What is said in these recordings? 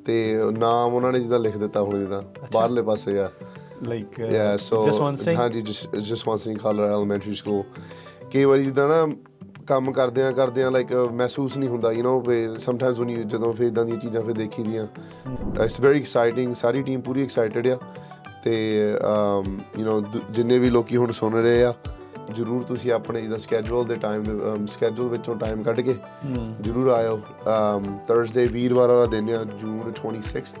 ਤੇ ਨਾਮ ਉਹਨਾਂ ਨੇ ਜਿੱਦਾਂ ਲਿਖ ਦਿੱਤਾ ਹੁਣ ਜਿੱਦਾਂ ਬਾਹਰਲੇ ਪਾਸੇ ਆ ਲਾਈਕ ਯਾ ਸੋ ਜਸਵੰਤ ਸਿੰਘ ਹਾਂਜੀ ਜਸ- ਜਸਵੰਤ ਸਿੰਘ ਖਾਲੜਾ ਐਲੀਮੈਂਟਰੀ ਸਕੂਲ ਕਈ ਵਾਰੀ ਜਿੱਦਾਂ ਨਾ ਕੰਮ ਕਰਦਿਆਂ ਕਰਦਿਆਂ ਲਾਈਕ ਮਹਿਸੂਸ ਨਹੀਂ ਹੁੰਦਾ you know sometimes when you ਜਦੋਂ ਫਿਰ ਇਦਾਂ ਦੀਆਂ ਚੀਜ਼ਾਂ ਫਿਰ ਦੇਖੀ ਦੀਆਂ ਇਟਸ ਵੈਰੀ ਐਕਸਾਈਟਿੰਗ ਸਾਰੀ ਟੀਮ ਪੂਰੀ ਐਕਸਾਈਟਡ ਆ ਤੇ ਯੂ نو ਜਿੰਨੇ ਵੀ ਲੋਕੀ ਹੁਣ ਸੁਣ ਰਹੇ ਆ ਜਰੂਰ ਤੁਸੀਂ ਆਪਣੇ ਜਿਹਦਾ ਸਕੇਜੂਲ ਦੇ ਟਾਈਮ ਸਕੇਜੂਲ ਵਿੱਚੋਂ ਟਾਈਮ ਕੱਢ ਕੇ ਜਰੂਰ ਆਇਓ। ਥਰਸਡੇ ਵੀਰਵਾਰ ਵਾਲਾ ਦਿਨ ਆ ਜੂਨ 26th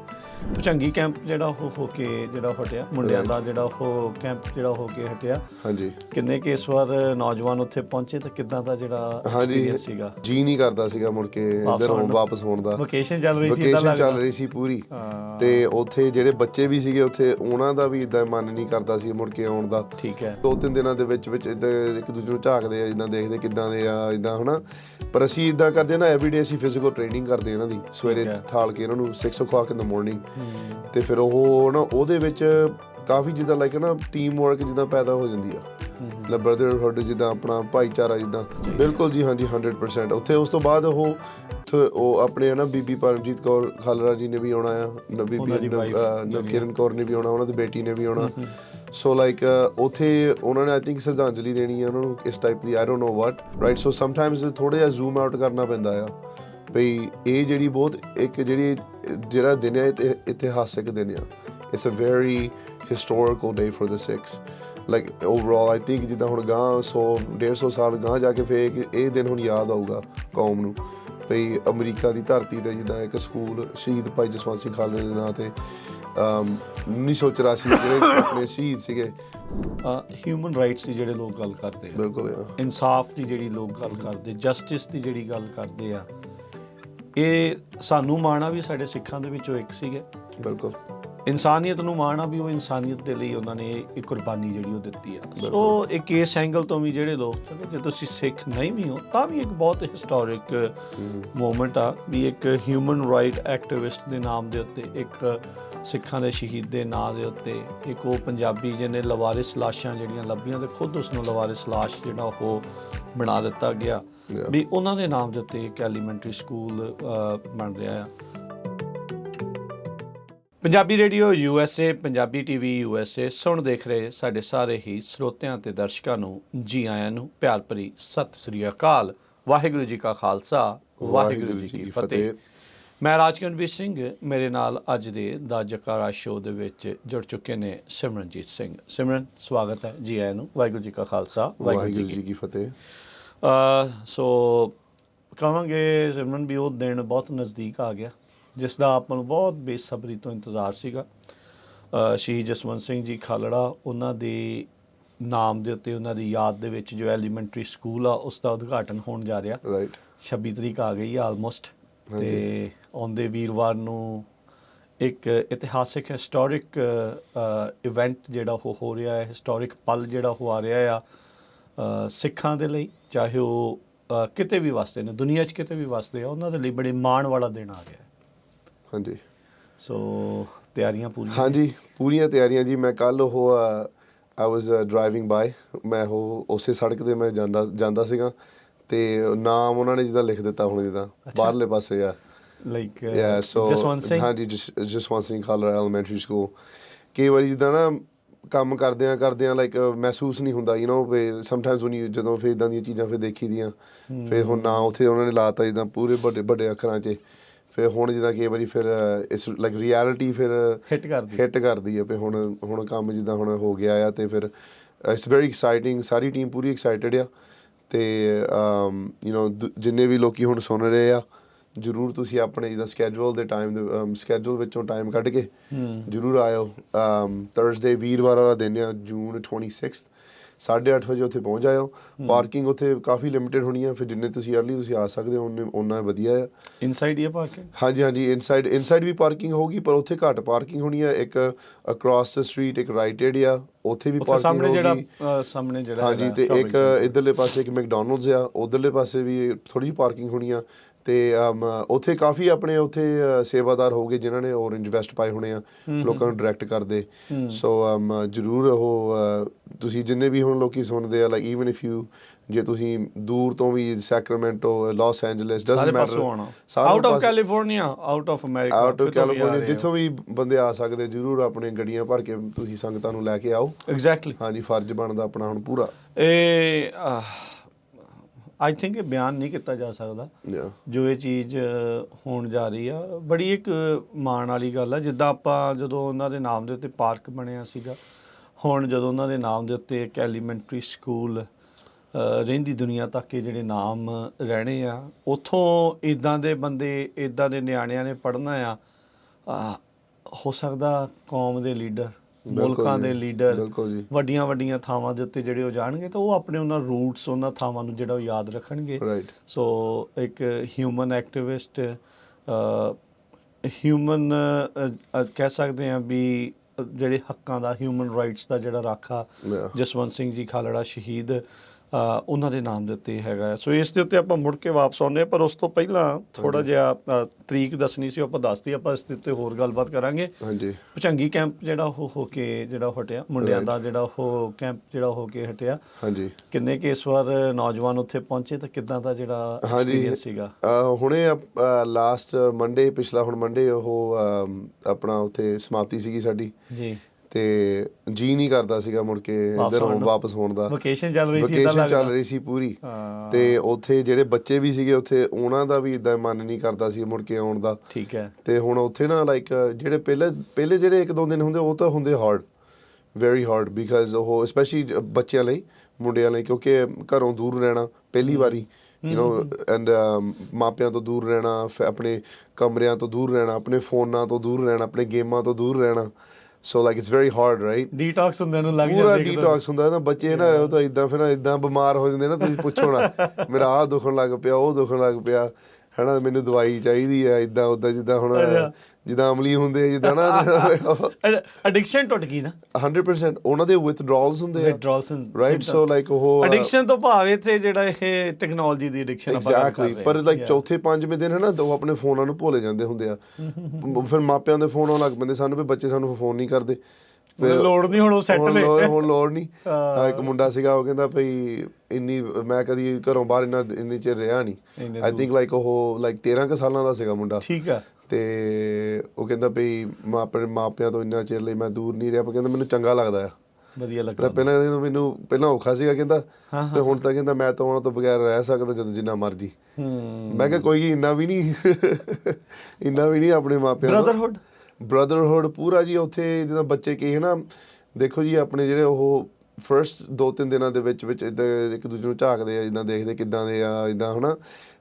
ਭੁਚੰਗੀ ਕੈਂਪ ਜਿਹੜਾ ਉਹ ਹੋ ਕੇ ਜਿਹੜਾ ਹਟਿਆ ਮੁੰਡਿਆਂ ਦਾ ਜਿਹੜਾ ਉਹ ਕੈਂਪ ਜਿਹੜਾ ਹੋ ਕੇ ਹਟਿਆ। ਹਾਂਜੀ। ਕਿੰਨੇ ਕਿ ਇਸ ਵਾਰ ਨੌਜਵਾਨ ਉੱਥੇ ਪਹੁੰਚੇ ਤਾਂ ਕਿੱਦਾਂ ਦਾ ਜਿਹੜਾ experience ਸੀਗਾ? ਜੀ ਨਹੀਂ ਕਰਦਾ ਸੀਗਾ ਮੁੜ ਕੇ ਇੱਧਰ। ਵਾਪਸ ਹੋਣ ਦਾ। ਵੋਕੇਸ਼ਨ ਚੱਲ ਰਹੀ ਸੀ ਇਦਾਂ ਵਕੇਸ਼ਨ ਲੱਗਦਾ। ਚੱਲ ਰਹੀ ਸੀ ਪੂਰੀ। ਹਾਂ, ਤੇ ਉੱਥੇ ਜਿਹੜੇ ਬੱਚੇ ਵੀ ਸੀਗੇ ਉੱਥੇ ਉਹਨਾਂ ਦਾ ਵੀ ਇਦਾਂ ਮਨ ਨਹੀਂ ਕਰਦਾ ਸੀ ਮੁੜ ਕੇ ਆਉਣ ਦਾ। ਠੀਕ ਹੈ। ਦੋ ਤਿੰਨ ਦਿਨਾਂ ਦੇ ਵਿੱਚ ਵਿੱਚ ਇੱਕ ਦੂਜੇ ਨੂੰ ਝਾਕਦੇ ਆ ਜਿੱਦਾਂ ਦੇਖਦੇ ਕਿੱਦਾਂ ਦੇ ਆ ਇਦਾਂ ਹਨਾ। ਪਰ ਅਸੀਂ ਇਦਾਂ ਕਰਦੇ ਆ ਨਾ ਐਵਰੀਡੇ ਅਸੀਂ ਫਿਜ਼ੀਕਲ ਟ੍ਰੇਨਿੰਗ ਕਰਦੇ ਆ ਇਹਨਾਂ ਦੀ। ਸਵੇਰੇ। ਠਾਲ ਕੇ ਇਹਨਾਂ ਨੂੰ 6 o'clock the morning ਹਮ, ਤੇ ਫਿਰ ਉਹ ਨਾ ਉਹਦੇ ਵਿੱਚ ਕਾਫੀ ਜਿੱਦਾਂ ਲਾਈਕ ਨਾ ਟੀਮ ਵਰਕ ਜਿੱਦਾਂ ਪੈਦਾ ਹੋ ਜਾਂਦੀ ਆ। ਮਤਲਬ ਬ੍ਰਦਰਹੁੱਡ ਜਿੱਦਾਂ ਆਪਣਾ ਭਾਈਚਾਰਾ ਜਿੱਦਾਂ। ਬਿਲਕੁਲ ਜੀ ਹਾਂਜੀ 100% ਉੱਥੇ ਉਸ ਤੋਂ ਬਾਅਦ ਉਹ ਉਹ ਆਪਣੇ ਨਾ ਬੀਬੀ ਪਰਮਜੀਤ ਕੌਰ ਖਾਲੜਾ ਜੀ ਨੇ ਵੀ ਆਉਣਾ ਆ। ਬੀਬੀ ਦੀ। ਨਵਕਿਰਨ ਕੌਰ ਨੇ ਵੀ ਆਉਣਾ ਉਹਨਾਂ ਦੀ ਬੇਟੀ ਨੇ ਵੀ ਆਉਣਾ। ਸੋ ਲਾਈਕ uh, ਉੱਥੇ ਉਹਨਾਂ ਨੇ ਆਈ ਥਿੰਕ ਸ਼ਰਧਾਂਜਲੀ ਦੇਣੀ ਹੈ ਉਹਨਾਂ ਨੂੰ ਇਸ type the I don't know what right so sometimes ਥੋੜਾ ਜਿਹਾ ਜ਼ੂਮ ਆਊਟ ਕਰਨਾ ਪੈਂਦਾ ਆ। ਭਈ ਇਹ ਜਿਹੜੀ ਬਹੁਤ, ਇੱਕ ਜਿਹੜੀ, ਜਿਹੜਾ ਦਿਨ ਹੈ ਇਤਿਹਾਸਿਕ ਦਿਨ ਆ। It's a very historical day for the Sikhs like overall I think ਜਿੱਦਾਂ ਹੁਣ ਗਾਂ 100 150 ਸਾਲ ਗਾਂ ਜਾ ਕੇ ਫੇਰ ਇਹ ਦਿਨ ਹੁਣ ਯਾਦ ਆਊਗਾ ਕੌਮ ਨੂੰ। ਭਈ ਅਮਰੀਕਾ ਦੀ ਧਰਤੀ ਤੇ ਜਿੱਦਾਂ ਇੱਕ ਸਕੂਲ ਸ਼ਹੀਦ ਭਾਈ ਜਸਵੰਤ ਸਿੰਘ ਖਾਲੜੇ ਦੇ ਨਾਂ ਤੇ ਅਮ 1984 ਜਿਹੜੇ ਆਪਣੇ ਸ਼ਹੀਦ ਸੀਗੇ। ਅ, ਹਿਊਮਨ ਰਾਈਟਸ ਦੀ ਜਿਹੜੇ ਲੋਕ ਗੱਲ ਕਰਦੇ ਆ। ਬਿਲਕੁਲ। ਇਨਸਾਫ ਦੀ ਜਿਹੜੀ ਲੋਕ ਗੱਲ ਕਰਦੇ ਜਸਟਿਸ ਦੀ ਜਿਹੜੀ ਗੱਲ ਕਰਦੇ ਆ। ਇਹ ਸਾਨੂੰ ਮਾਣਾ ਵੀ ਸਾਡੇ ਸਿੱਖਾਂ ਦੇ ਵਿੱਚੋਂ ਇੱਕ ਸੀਗੇ। ਬਿਲਕੁਲ। ਇਨਸਾਨੀਅਤ ਨੂੰ ਮਾਣਾ ਵੀ ਉਹ ਇਨਸਾਨੀਅਤ ਦੇ ਲਈ ਉਹਨਾਂ ਨੇ ਇਹ ਕੁਰਬਾਨੀ ਜਿਹੜੀ ਉਹ ਦਿੱਤੀ ਆ। ਸੋ ਇੱਕ ਇਸ ਐਂਗਲ ਤੋਂ ਵੀ ਜਿਹੜੇ ਲੋਕ ਜੇ ਤੁਸੀਂ ਸਿੱਖ ਨਹੀਂ ਵੀ ਹੋ ਤਾਂ ਵੀ ਇੱਕ ਬਹੁਤ ਹਿਸਟੋਰਿਕ ਮੂਮੈਂਟ ਆ ਵੀ ਇੱਕ ਹਿਊਮਨ ਰਾਈਟ ਐਕਟਿਵਿਸਟ ਦੇ ਨਾਮ ਦੇ ਉੱਤੇ ਇੱਕ ਸਿੱਖਾਂ ਦੇ ਸ਼ਹੀਦ ਦੇ ਨਾਮ ਦੇ ਉੱਤੇ ਇੱਕ ਉਹ ਪੰਜਾਬੀ ਜਿਹਨੇ ਲਵਾਰਿਸ ਲਾਸ਼ਾਂ ਜਿਹੜੀਆਂ ਲੱਭੀਆਂ ਤੇ ਖੁਦ ਉਸ ਨੂੰ ਲਵਾਰਿਸ ਲਾਸ਼ ਜਿਹੜਾ ਉਹ ਬਣਾ ਦਿੱਤਾ ਗਿਆ. ਵੀ ਉਹਨਾਂ ਦੇ ਨਾਮ ਦੇ ਉੱਤੇ ਇੱਕ ਐਲੀਮੈਂਟਰੀ ਸਕੂਲ ਬਣ ਰਿਹਾ ਆ। Punjabi radio USA Punjabi TV USA ਸੁਣ ਦੇਖ ਰਹੇ ਸਾਡੇ ਸਾਰੇ ਹੀ ਸਰੋਤਿਆਂ ਤੇ ਦਰਸ਼ਕਾਂ ਨੂੰ ਜੀ ਆਇਆਂ ਨੂੰ ਪਿਆਰ ਭਰੀ ਸਤਿ ਸ੍ਰੀ ਅਕਾਲ। ਵਾਹਿਗੁਰੂ ਜੀ ਕਾ ਖਾਲਸਾ ਵਾਹਿਗੁਰੂ ਜੀ ਕੀ ਫਤਿਹ। ਮੈਂ ਰਾਜਕਨਵੀਰ ਸਿੰਘ ਮੇਰੇ ਨਾਲ ਅੱਜ ਦੇ ਦਾ ਜਕਾਰਾ ਸ਼ੋਅ ਦੇ ਵਿੱਚ ਜੁੜ ਚੁੱਕੇ ਨੇ ਸਿਮਰਨਜੀਤ ਸਿੰਘ। ਸਿਮਰਨ ਸਵਾਗਤ ਹੈ ਜੀ ਆਇਆਂ ਨੂੰ। ਵਾਹਿਗੁਰੂ ਜੀ ਕਾ ਖਾਲਸਾ ਵਾਹਿਗੁਰੂ ਜੀ ਕੀ ਫਤਿਹ। ਅ, ਸੋ ਕਹਾਂਗੇ ਸਿਮਰਨ ਵੀ ਉਹ ਦਿਨ ਬਹੁਤ ਨਜ਼ਦੀਕ ਆ ਗਿਆ ਜਿਸ ਦਾ ਆਪਾਂ ਨੂੰ ਬਹੁਤ ਬੇਸਬਰੀ ਤੋਂ ਇੰਤਜ਼ਾਰ ਸੀਗਾ। ਅ, ਸ਼ਹੀਦ ਜਸਵੰਤ ਸਿੰਘ ਜੀ ਖਾਲੜਾ ਉਹਨਾਂ ਦੇ ਨਾਮ ਦੇ ਉੱਤੇ ਉਹਨਾਂ ਦੀ ਯਾਦ ਦੇ ਵਿੱਚ ਜੋ ਐਲੀਮੈਂਟਰੀ ਸਕੂਲ ਆ ਉਸ ਦਾ ਉਦਘਾਟਨ ਹੋਣ ਜਾ ਰਿਹਾ। ਰਾਈਟ 26 ਤਰੀਕ ਆ ਗਈ ਆਲਮੋਸਟ। ਤੇ ਆਉਂਦੇ ਵੀਰਵਾਰ ਨੂੰ ਇੱਕ ਇਤਿਹਾਸਿਕ ਹਿਸਟੋਰਿਕ ਇਵੈਂਟ ਜਿਹੜਾ ਉਹ ਹੋ ਰਿਹਾ ਹੈ ਹਿਸਟੋਰਿਕ ਪਲ ਜਿਹੜਾ ਉਹ ਆ ਰਿਹਾ ਆ ਸਿੱਖਾਂ ਦੇ ਲਈ ਚਾਹੇ ਉਹ ਕਿਤੇ ਵੀ ਵਸਦੇ ਨੇ ਦੁਨੀਆ 'ਚ ਕਿਤੇ ਵੀ ਵਸਦੇ ਆ ਉਹਨਾਂ ਦੇ ਲਈ ਬੜੇ ਮਾਣ ਵਾਲਾ ਦਿਨ ਆ ਗਿਆ। ਹਾਂਜੀ ਸੋ ਤਿਆਰੀਆਂ ਪੂਰੀਆਂ ਨੇ? ਹਾਂਜੀ ਪੂਰੀਆਂ ਤਿਆਰੀਆਂ ਜੀ ਮੈਂ ਕੱਲ ਉਹ ਆਈ ਵਾਸ ਡਰਾਈਵਿੰਗ ਬਾਈ ਮੈਂ ਉਹ ਉਸੇ ਸੜਕ ਤੇ ਮੈਂ ਜਾਂਦਾ ਜਾਂਦਾ ਸੀਗਾ ਤੇ ਨਾਮ ਉਹਨਾਂ ਨੇ ਜਿੱਦਾਂ ਲਿਖ ਦਿੱਤਾ ਹੁਣ ਜਿੱਦਾਂ ਬਾਹਰਲੇ ਪਾਸੇ ਆ। ਲਾਈਕ ਯਾ ਸੋ ਜਸਵੰਤ ਸਿੰਘ? ਹਾਂਜੀ ਜਸ- ਜਸਵੰਤ ਸਿੰਘ ਖਾਲੜਾ ਐਲੀਮੈਂਟਰੀ ਸਕੂਲ। ਕਈ ਵਾਰੀ ਜਿੱਦਾਂ ਨਾ ਕੰਮ ਕਰਦਿਆਂ ਕਰਦਿਆਂ ਲਾਈਕ ਮਹਿਸੂਸ ਨਹੀਂ ਹੁੰਦਾ you know sometimes when you ਜਦੋਂ ਫਿਰ ਇਦਾਂ ਦੀਆਂ ਚੀਜ਼ਾਂ ਫਿਰ ਦੇਖੀ ਦੀਆਂ ਫਿਰ ਹੁਣ ਨਾ ਉੱਥੇ ਉਹਨਾਂ ਨੇ ਲਾਤਾ ਜਿੱਦਾਂ ਪੂਰੇ ਵੱਡੇ ਵੱਡੇ ਅੱਖਰਾਂ 'ਚ। ਫਿਰ ਹੁਣ ਜਿੱਦਾਂ ਕਈ ਵਾਰੀ ਫਿਰ ਇਸ ਲਾਈਕ ਰਿਐਲਿਟੀ ਫਿਰ ਹਿੱਟ ਕਰਦੀ। ਹਿੱਟ ਕਰਦੀ ਹੈ ਵੀ ਹੁਣ ਹੁਣ ਕੰਮ ਜਿੱਦਾਂ ਹੁਣ ਹੋ ਗਿਆ ਆ ਤੇ ਫਿਰ ਇਟਸ ਵੈਰੀ ਐਕਸਾਈਟਿੰਗ ਸਾਰੀ ਟੀਮ ਪੂਰੀ ਐਕਸਾਈਟਡ ਆ। ਤੇ ਯੂ نو ਜਿੰਨੇ ਵੀ ਲੋਕੀ ਹੁਣ ਸੁਣ ਰਹੇ ਆ ਜਰੂਰ ਤੁਸੀਂ ਆਪਣੇ ਜਿਹਦਾ ਸਕੇਜੂਲ ਦੇ ਟਾਈਮ ਸਕੇਜੂਲ ਵਿੱਚੋਂ ਟਾਈਮ ਕੱਢ ਕੇ ਜਰੂਰ ਆਇਓ। ਥਰਸਡੇ ਵੀਰਵਾਰ ਵਾਲਾ ਦਿਨ ਆ ਜੂਨ 26th 8:30 ਵਜੇ ਉੱਥੇ ਪਹੁੰਚ ਜਾਇਓ ਪਾਰਕਿੰਗ ਉੱਥੇ ਕਾਫੀ ਲਿਮਿਟਡ ਹੋਣੀ ਆ। ਫਿਰ ਜਿੰਨੇ ਤੁਸੀਂ ਅਰਲੀ ਤੁਸੀਂ ਆ ਸਕਦੇ ਹੋ ਉਨੇ ਉਨਾ ਵਧੀਆ ਆ। ਇਨਸਾਈਡ ਇਹ ਪਾਰਕਿੰਗ ਹਾਂਜੀ ਹਾਂਜੀ ਇਨਸਾਈਡ ਇਨਸਾਈਡ ਵੀ ਪਾਰਕਿੰਗ ਹੋਊਗੀ ਪਰ ਉੱਥੇ ਘੱਟ ਪਾਰਕਿੰਗ ਹੋਣੀ ਹੈ ਇੱਕ ਅਕ੍ਰੋਸ ਦ ਸਟਰੀਟ ਇੱਕ ਰਾਈਟ ਏਰੀਆ ਉੱਥੇ ਵੀ ਪਾਰਕਿੰਗ ਸਾਹਮਣੇ ਜਿਹੜਾ ਸਾਹਮਣੇ ਜਿਹੜਾ ਹਾਂਜੀ ਤੇ ਇੱਕ। ਇਧਰਲੇ ਪਾਸੇ ਇੱਕ ਮੈਕਡੋਨਲਡਸ ਆ। ਉਧਰਲੇ ਪਾਸੇ ਵੀ ਥੋੜੀ ਜਿਹੀ ਪਾਰਕਿੰਗ ਹੋਣੀ ਆ। ਤੇ ਉੱਥੇ ਕਾਫੀ ਆਪਣੇ ਉੱਥੇ ਸੇਵਾਦਾਰ ਹੋਗੇ ਜਿਨ੍ਹਾਂ ਨੇ ਔਰੰਜ ਵੈਸਟ ਪਾਏ ਹੋਣੇ ਆ ਲੋਕਾਂ ਨੂੰ ਡਾਇਰੈਕਟ ਕਰਦੇ। ਸੋ ਜਰੂਰ ਉਹ ਤੁਸੀਂ ਜਿੰਨੇ ਵੀ ਹੁਣ ਲੋਕੀ ਸੁਣਦੇ ਆ ਲਾਈਕ ਇਵਨ ਇਫ ਯੂ ਜੇ ਤੁਸੀਂ ਦੂਰ ਤੋਂ ਵੀ Sacramento Los Angeles doesn't matter out of California out of America out of California ਜਿੱਥੋਂ ਵੀ ਬੰਦੇ ਆ ਸਕਦੇ ਜਰੂਰ ਆਪਣੇ ਗੱਡੀਆਂ ਭਰ ਕੇ ਤੁਸੀਂ ਸੰਗਤਾਂ ਨੂੰ ਲੈ ਕੇ ਆਓ। ਐਗਜ਼ੈਕਟਲੀ ਹਾਂਜੀ ਫਰਜ਼ ਬਣਦਾ ਆਪਣਾ ਹੁਣ ਪੂਰਾ। ਇਹ ਆਈ ਥਿੰਕ ਇਹ ਬਿਆਨ ਨਹੀਂ ਕੀਤਾ ਜਾ ਸਕਦਾ. ਜੋ ਇਹ ਚੀਜ਼ ਹੋਣ ਜਾ ਰਹੀ ਆ। ਬੜੀ ਇੱਕ ਮਾਣ ਵਾਲੀ ਗੱਲ ਆ। ਜਿੱਦਾਂ ਆਪਾਂ ਜਦੋਂ ਉਹਨਾਂ ਦੇ ਨਾਮ ਦੇ ਉੱਤੇ ਪਾਰਕ ਬਣਿਆ ਸੀਗਾ ਹੁਣ ਜਦੋਂ ਉਹਨਾਂ ਦੇ ਨਾਮ ਦੇ ਉੱਤੇ ਇੱਕ ਐਲੀਮੈਂਟਰੀ ਸਕੂਲ ਰਹਿੰਦੀ ਦੁਨੀਆ ਤੱਕ ਇਹ ਜਿਹੜੇ ਨਾਮ ਰਹਿਣੇ ਆ ਉਥੋਂ ਇਦਾਂ ਦੇ ਬੰਦੇ ਇਦਾਂ ਦੇ ਨਿਆਣਿਆਂ ਨੇ ਪੜ੍ਹਨਾ ਆ ਹੋ ਸਕਦਾ ਕੌਮ ਦੇ ਲੀਡਰ ਮੁਲਕਾਂ ਦੇ ਲੀਡਰ ਵੱਡੀਆਂ ਵੱਡੀਆਂ ਥਾਵਾਂ ਦੇ ਉੱਤੇ ਜਿਹੜੇ ਉਹ ਜਾਣਗੇ ਤਾਂ ਉਹ ਆਪਣੇ ਉਹਨਾਂ ਰੂਟਸ ਉਹਨਾਂ ਥਾਵਾਂ ਨੂੰ ਜਿਹੜਾ ਉਹ ਯਾਦ ਰੱਖਣਗੇ। ਸੋ ਇੱਕ ਹਿਊਮਨ ਐਕਟਿਵਿਸਟ ਹਿਊਮਨ ਕਹਿ ਸਕਦੇ ਆ ਵੀ ਜਿਹੜੇ ਹੱਕਾਂ ਦਾ ਹਿਊਮਨ ਰਾਈਟਸ ਦਾ ਜਿਹੜਾ ਰਾਖਾ. ਜਸਵੰਤ ਸਿੰਘ ਜੀ ਖਾਲੜਾ ਸ਼ਹੀਦ ਉਹਨਾਂ ਦੇ ਨਾਮ ਦੇ ਉੱਤੇ ਹੈਗਾ। ਸੋ ਇਸ ਦੇ ਉੱਤੇ ਆਪਾਂ ਮੁੜ ਕੇ ਵਾਪਸ ਆਉਂਦੇ ਪਰ ਉਸ ਤੋਂ ਪਹਿਲਾਂ ਥੋੜਾ ਜਿਹਾ ਤਰੀਕ ਦੱਸਣੀ ਸੀ ਆਪਾਂ ਦੱਸਤੀ ਆਪਾਂ ਇਸ ਦੇ ਉੱਤੇ ਹੋਰ ਗੱਲਬਾਤ ਕਰਾਂਗੇ। ਹਾਂਜੀ। ਭੁਚੰਗੀ ਕੈਂਪ ਜਿਹੜਾ ਉਹ ਹੋ ਕੇ ਜਿਹੜਾ ਹਟਿਆ ਮੁੰਡਿਆਂ. ਦਾ ਜਿਹੜਾ ਉਹ ਕੈਂਪ ਜਿਹੜਾ ਹੋ ਕੇ ਹਟਿਆ। ਹਾਂਜੀ। ਕਿੰਨੇ ਕਿ ਇਸ ਵਾਰ ਨੌਜਵਾਨ ਉੱਥੇ ਪਹੁੰਚੇ ਤਾਂ ਕਿੱਦਾਂ ਦਾ ਜਿਹੜਾ ਐਕਸਪੀਰੀਅੰਸ ਸੀਗਾ? ਹੁਣੇ ਲਾਸਟ ਮੰਡੇ ਪਿਛਲਾ ਹੁਣ ਮੰਡੇ ਉਹ ਆਪਣਾ ਉੱਥੇ ਸਮਾਪਤੀ ਸੀਗੀ ਸਾਡੀ। ਜੀ। ਤੇ ਜੀ ਨਹੀਂ ਕਰਦਾ ਸੀਗਾ ਮੁੜ ਕੇ ਇੱਧਰ ਨੂੰ। ਵਾਪਸ ਹੋਣ ਦਾ। ਵਕੇਸ਼ਨ ਚੱਲ ਰਹੀ ਸੀ ਇਦਾਂ ਵਕੇਸ਼ਨ ਲੱਗਦਾ। ਚੱਲ ਰਹੀ ਸੀ ਪੂਰੀ। ਤੇ ਉੱਥੇ ਜਿਹੜੇ ਬੱਚੇ ਵੀ ਸੀਗੇ ਉੱਥੇ ਉਹਨਾਂ ਦਾ ਵੀ ਇਦਾਂ ਮਨ ਨਹੀਂ ਕਰਦਾ ਸੀ ਮੁੜ ਕੇ ਆਉਣ ਦਾ। ਠੀਕ ਹੈ। ਤੇ ਹੁਣ ਉੱਥੇ ਨਾ ਲਾਈਕ ਜਿਹੜੇ ਪਹਿਲੇ ਪਹਿਲੇ ਜਿਹੜੇ ਇੱਕ ਦੋ ਦਿਨ ਹੁੰਦੇ ਉਹ ਤਾਂ ਹੁੰਦੇ ਹਾਰਡ ਵੈਰੀ ਹਾਰਡ ਬਿਕਾਜ਼ ਉਹ ਸਪੈਸ਼ਲੀ ਬੱਚਿਆਂ ਲਈ ਮੁੰਡਿਆਂ ਲਈ ਕਿਉਂਕਿ ਘਰੋਂ ਦੂਰ ਰਹਿਣਾ ਪਹਿਲੀ ਵਾਰੀ ਯੂ نو ਐਂਡ ਮਾਪਿਆਂ ਤੋਂ ਦੂਰ ਰਹਿਣਾ ਆਪਣੇ ਕਮਰਿਆਂ ਤੋਂ ਦੂਰ ਰਹਿਣਾ ਆਪਣੇ ਫੋਨਾਂ ਤੋਂ ਦੂਰ ਰਹਿਣਾ ਆਪਣੇ ਗੇਮਾਂ ਤੋਂ ਦੂਰ ਰਹਿਣਾ। So like it's very hard right detox ਹੁੰਦੇ ਨੂੰ ਲੱਗ ਪੂਰਾ ਜਾਂਦੇ ਦੋ- ਡੀਟੌਕਸ ਹੁੰਦਾ ਨਾ ਬੱਚੇ ਨਾ ਉਹ ਤਾਂ ਇਦਾਂ ਫਿਰ ਇਦਾਂ ਬਿਮਾਰ ਹੋ ਜਾਂਦੇ ਨਾ ਤੁਸੀਂ ਪੁੱਛੋ ਨਾ। ਮੇਰਾ ਆਹ ਦੁਖਣ ਲੱਗ ਪਿਆ ਉਹ ਦੁਖਣ ਲੱਗ ਪਿਆ ਹਨਾ ਮੈਨੂੰ ਦਵਾਈ ਚਾਹੀਦੀ ਆ ਇਦਾਂ ਉਦਾਂ ਜਿੱਦਾਂ ਹੁਣ। ਜਿੱਦਾਂ ਅਮਲੀ ਹੁੰਦੇ ਆ, ਜਿੱਦਾਂ ਨਾ ਐਡਿਕਸ਼ਨ ਟੁੱਟ ਗਈ ਨਾ 100% ਉਹਨਾਂ ਦੇ ਵਿਥਡਰਾਲਸ ਹੁੰਦੇ ਆ ਵਿਡਰਾਲਸ ਰਾਈਟ ਸੋ ਲਾਈਕ ਉਹ ਐਡਿਕਸ਼ਨ ਤੋਂ ਭਾਵ ਇੱਥੇ ਜਿਹੜਾ ਇਹ ਟੈਕਨੋਲੋਜੀ ਦੀ ਐਡਿਕਸ਼ਨ ਆਪਾਂ ਗੱਲ ਕਰ ਐਗਜ਼ੈਕਟਲੀ ਰਹੇ ਪਰ ਹਾਂ। Like Yeah. ਚੌਥੇ ਪੰਜਵੇਂ ਦਿਨ ਹੈ ਨਾ ਤਾਂ ਉਹ ਆਪਣੇ ਫੋਨਾਂ ਨੂੰ ਭੁੱਲੇ ਜਾਂਦੇ ਹੁੰਦੇ ਆ ਫਿਰ ਮਾਪਿਆਂ ਦੇ ਫੋਨ ਆਉਣ ਲੱਗ ਪੈਂਦੇ ਸਾਨੂੰ ਵੀ ਬੱਚੇ ਸਾਨੂੰ ਫੋਨ ਨਹੀਂ ਕਰਦੇ ਹੁਣ ਲੋੜ ਨਹੀਂ ਹੁਣ ਉਹ ਸੈੱਟ ਹੁਣ ਨੇ। ਲੋੜ- ਹੁਣ ਲੋੜ ਨਹੀਂ। ਹਾਂ। ਹਾਂ, ਇੱਕ ਮੁੰਡਾ ਸੀਗਾ ਉਹ ਕਹਿੰਦਾ ਭਈ ਇੰਨੀ ਮੈਂ ਕਦੀ ਘਰੋਂ ਬਾਹਰ ਇੰਨਾ ਇੰਨੀ ਚਿਰ ਰਿਹਾ ਨਹੀਂ। ਆਈ ਥਿੰਕ ਲਾਈਕ ਉਹ ਲਾਈਕ 13 ਕੁ ਸਾਲਾਂ ਦਾ ਸੀਗਾ ਮੁੰਡਾ। ਠੀਕ ਆ। ਤੇ ਉਹ ਕਹਿੰਦਾ ਭਈ ਮੈਂ ਆਪਣੇ ਮਾਪਿਆਂ ਤੋਂ ਇੰਨਾ ਚਿਰ ਲਈ ਮੈਂ ਦੂਰ ਨਹੀਂ ਰਿਹਾ ਪਰ ਕਹਿੰਦਾ ਮੈਨੂੰ ਚੰਗਾ ਲੱਗਦਾ ਆ। ਵਧੀਆ ਕਹਿੰਦਾ ਲੱਗਾ ਪਹਿਲਾਂ ਕਹਿੰਦਾ ਮੈਨੂੰ ਪਹਿਲਾਂ ਔਖਾ ਸੀਗਾ ਕਹਿੰਦਾ। ਹਾਂ, ਤੇ ਹੁਣ ਤਾਂ ਕਹਿੰਦਾ ਮੈਂ ਤਾਂ ਉਹਨਾਂ ਤੋਂ ਬਗੈਰ ਰਹਿ ਸਕਦਾ ਜਦੋਂ ਜਿੰਨਾ ਮਰਜ਼ੀ। ਹੂੰ। ਮੈਂ ਕਿਹਾ ਕੋਈ ਇੰਨਾ ਵੀ ਨਹੀਂ। ਇੰਨਾ ਵੀ ਨਹੀਂ ਆਪਣੇ ਮਾਪਿਆਂ ਤੋਂ। ਬ੍ਰਦਰਹੁੱਡ ਬ੍ਰਦਰਹੁੱਡ ਪੂਰਾ ਜੀ ਉੱਥੇ ਜਿੱਦਾਂ ਬੱਚੇ ਕਹੇ ਨਾ ਦੇਖੋ ਜੀ ਆਪਣੇ ਜਿਹੜੇ ਉਹ ਫਰਸਟ ਦੋ ਤਿੰਨ ਦਿਨਾਂ ਦੇ ਵਿੱਚ ਵਿੱਚ ਏਦਾਂ ਇੱਕ ਦੂਜੇ ਨੂੰ ਝਾਕਦੇ ਆ ਜਿੱਦਾਂ ਦੇਖਦੇ ਕਿੱਦਾਂ ਦੇ ਆ ਇਦਾਂ ਹਨਾ।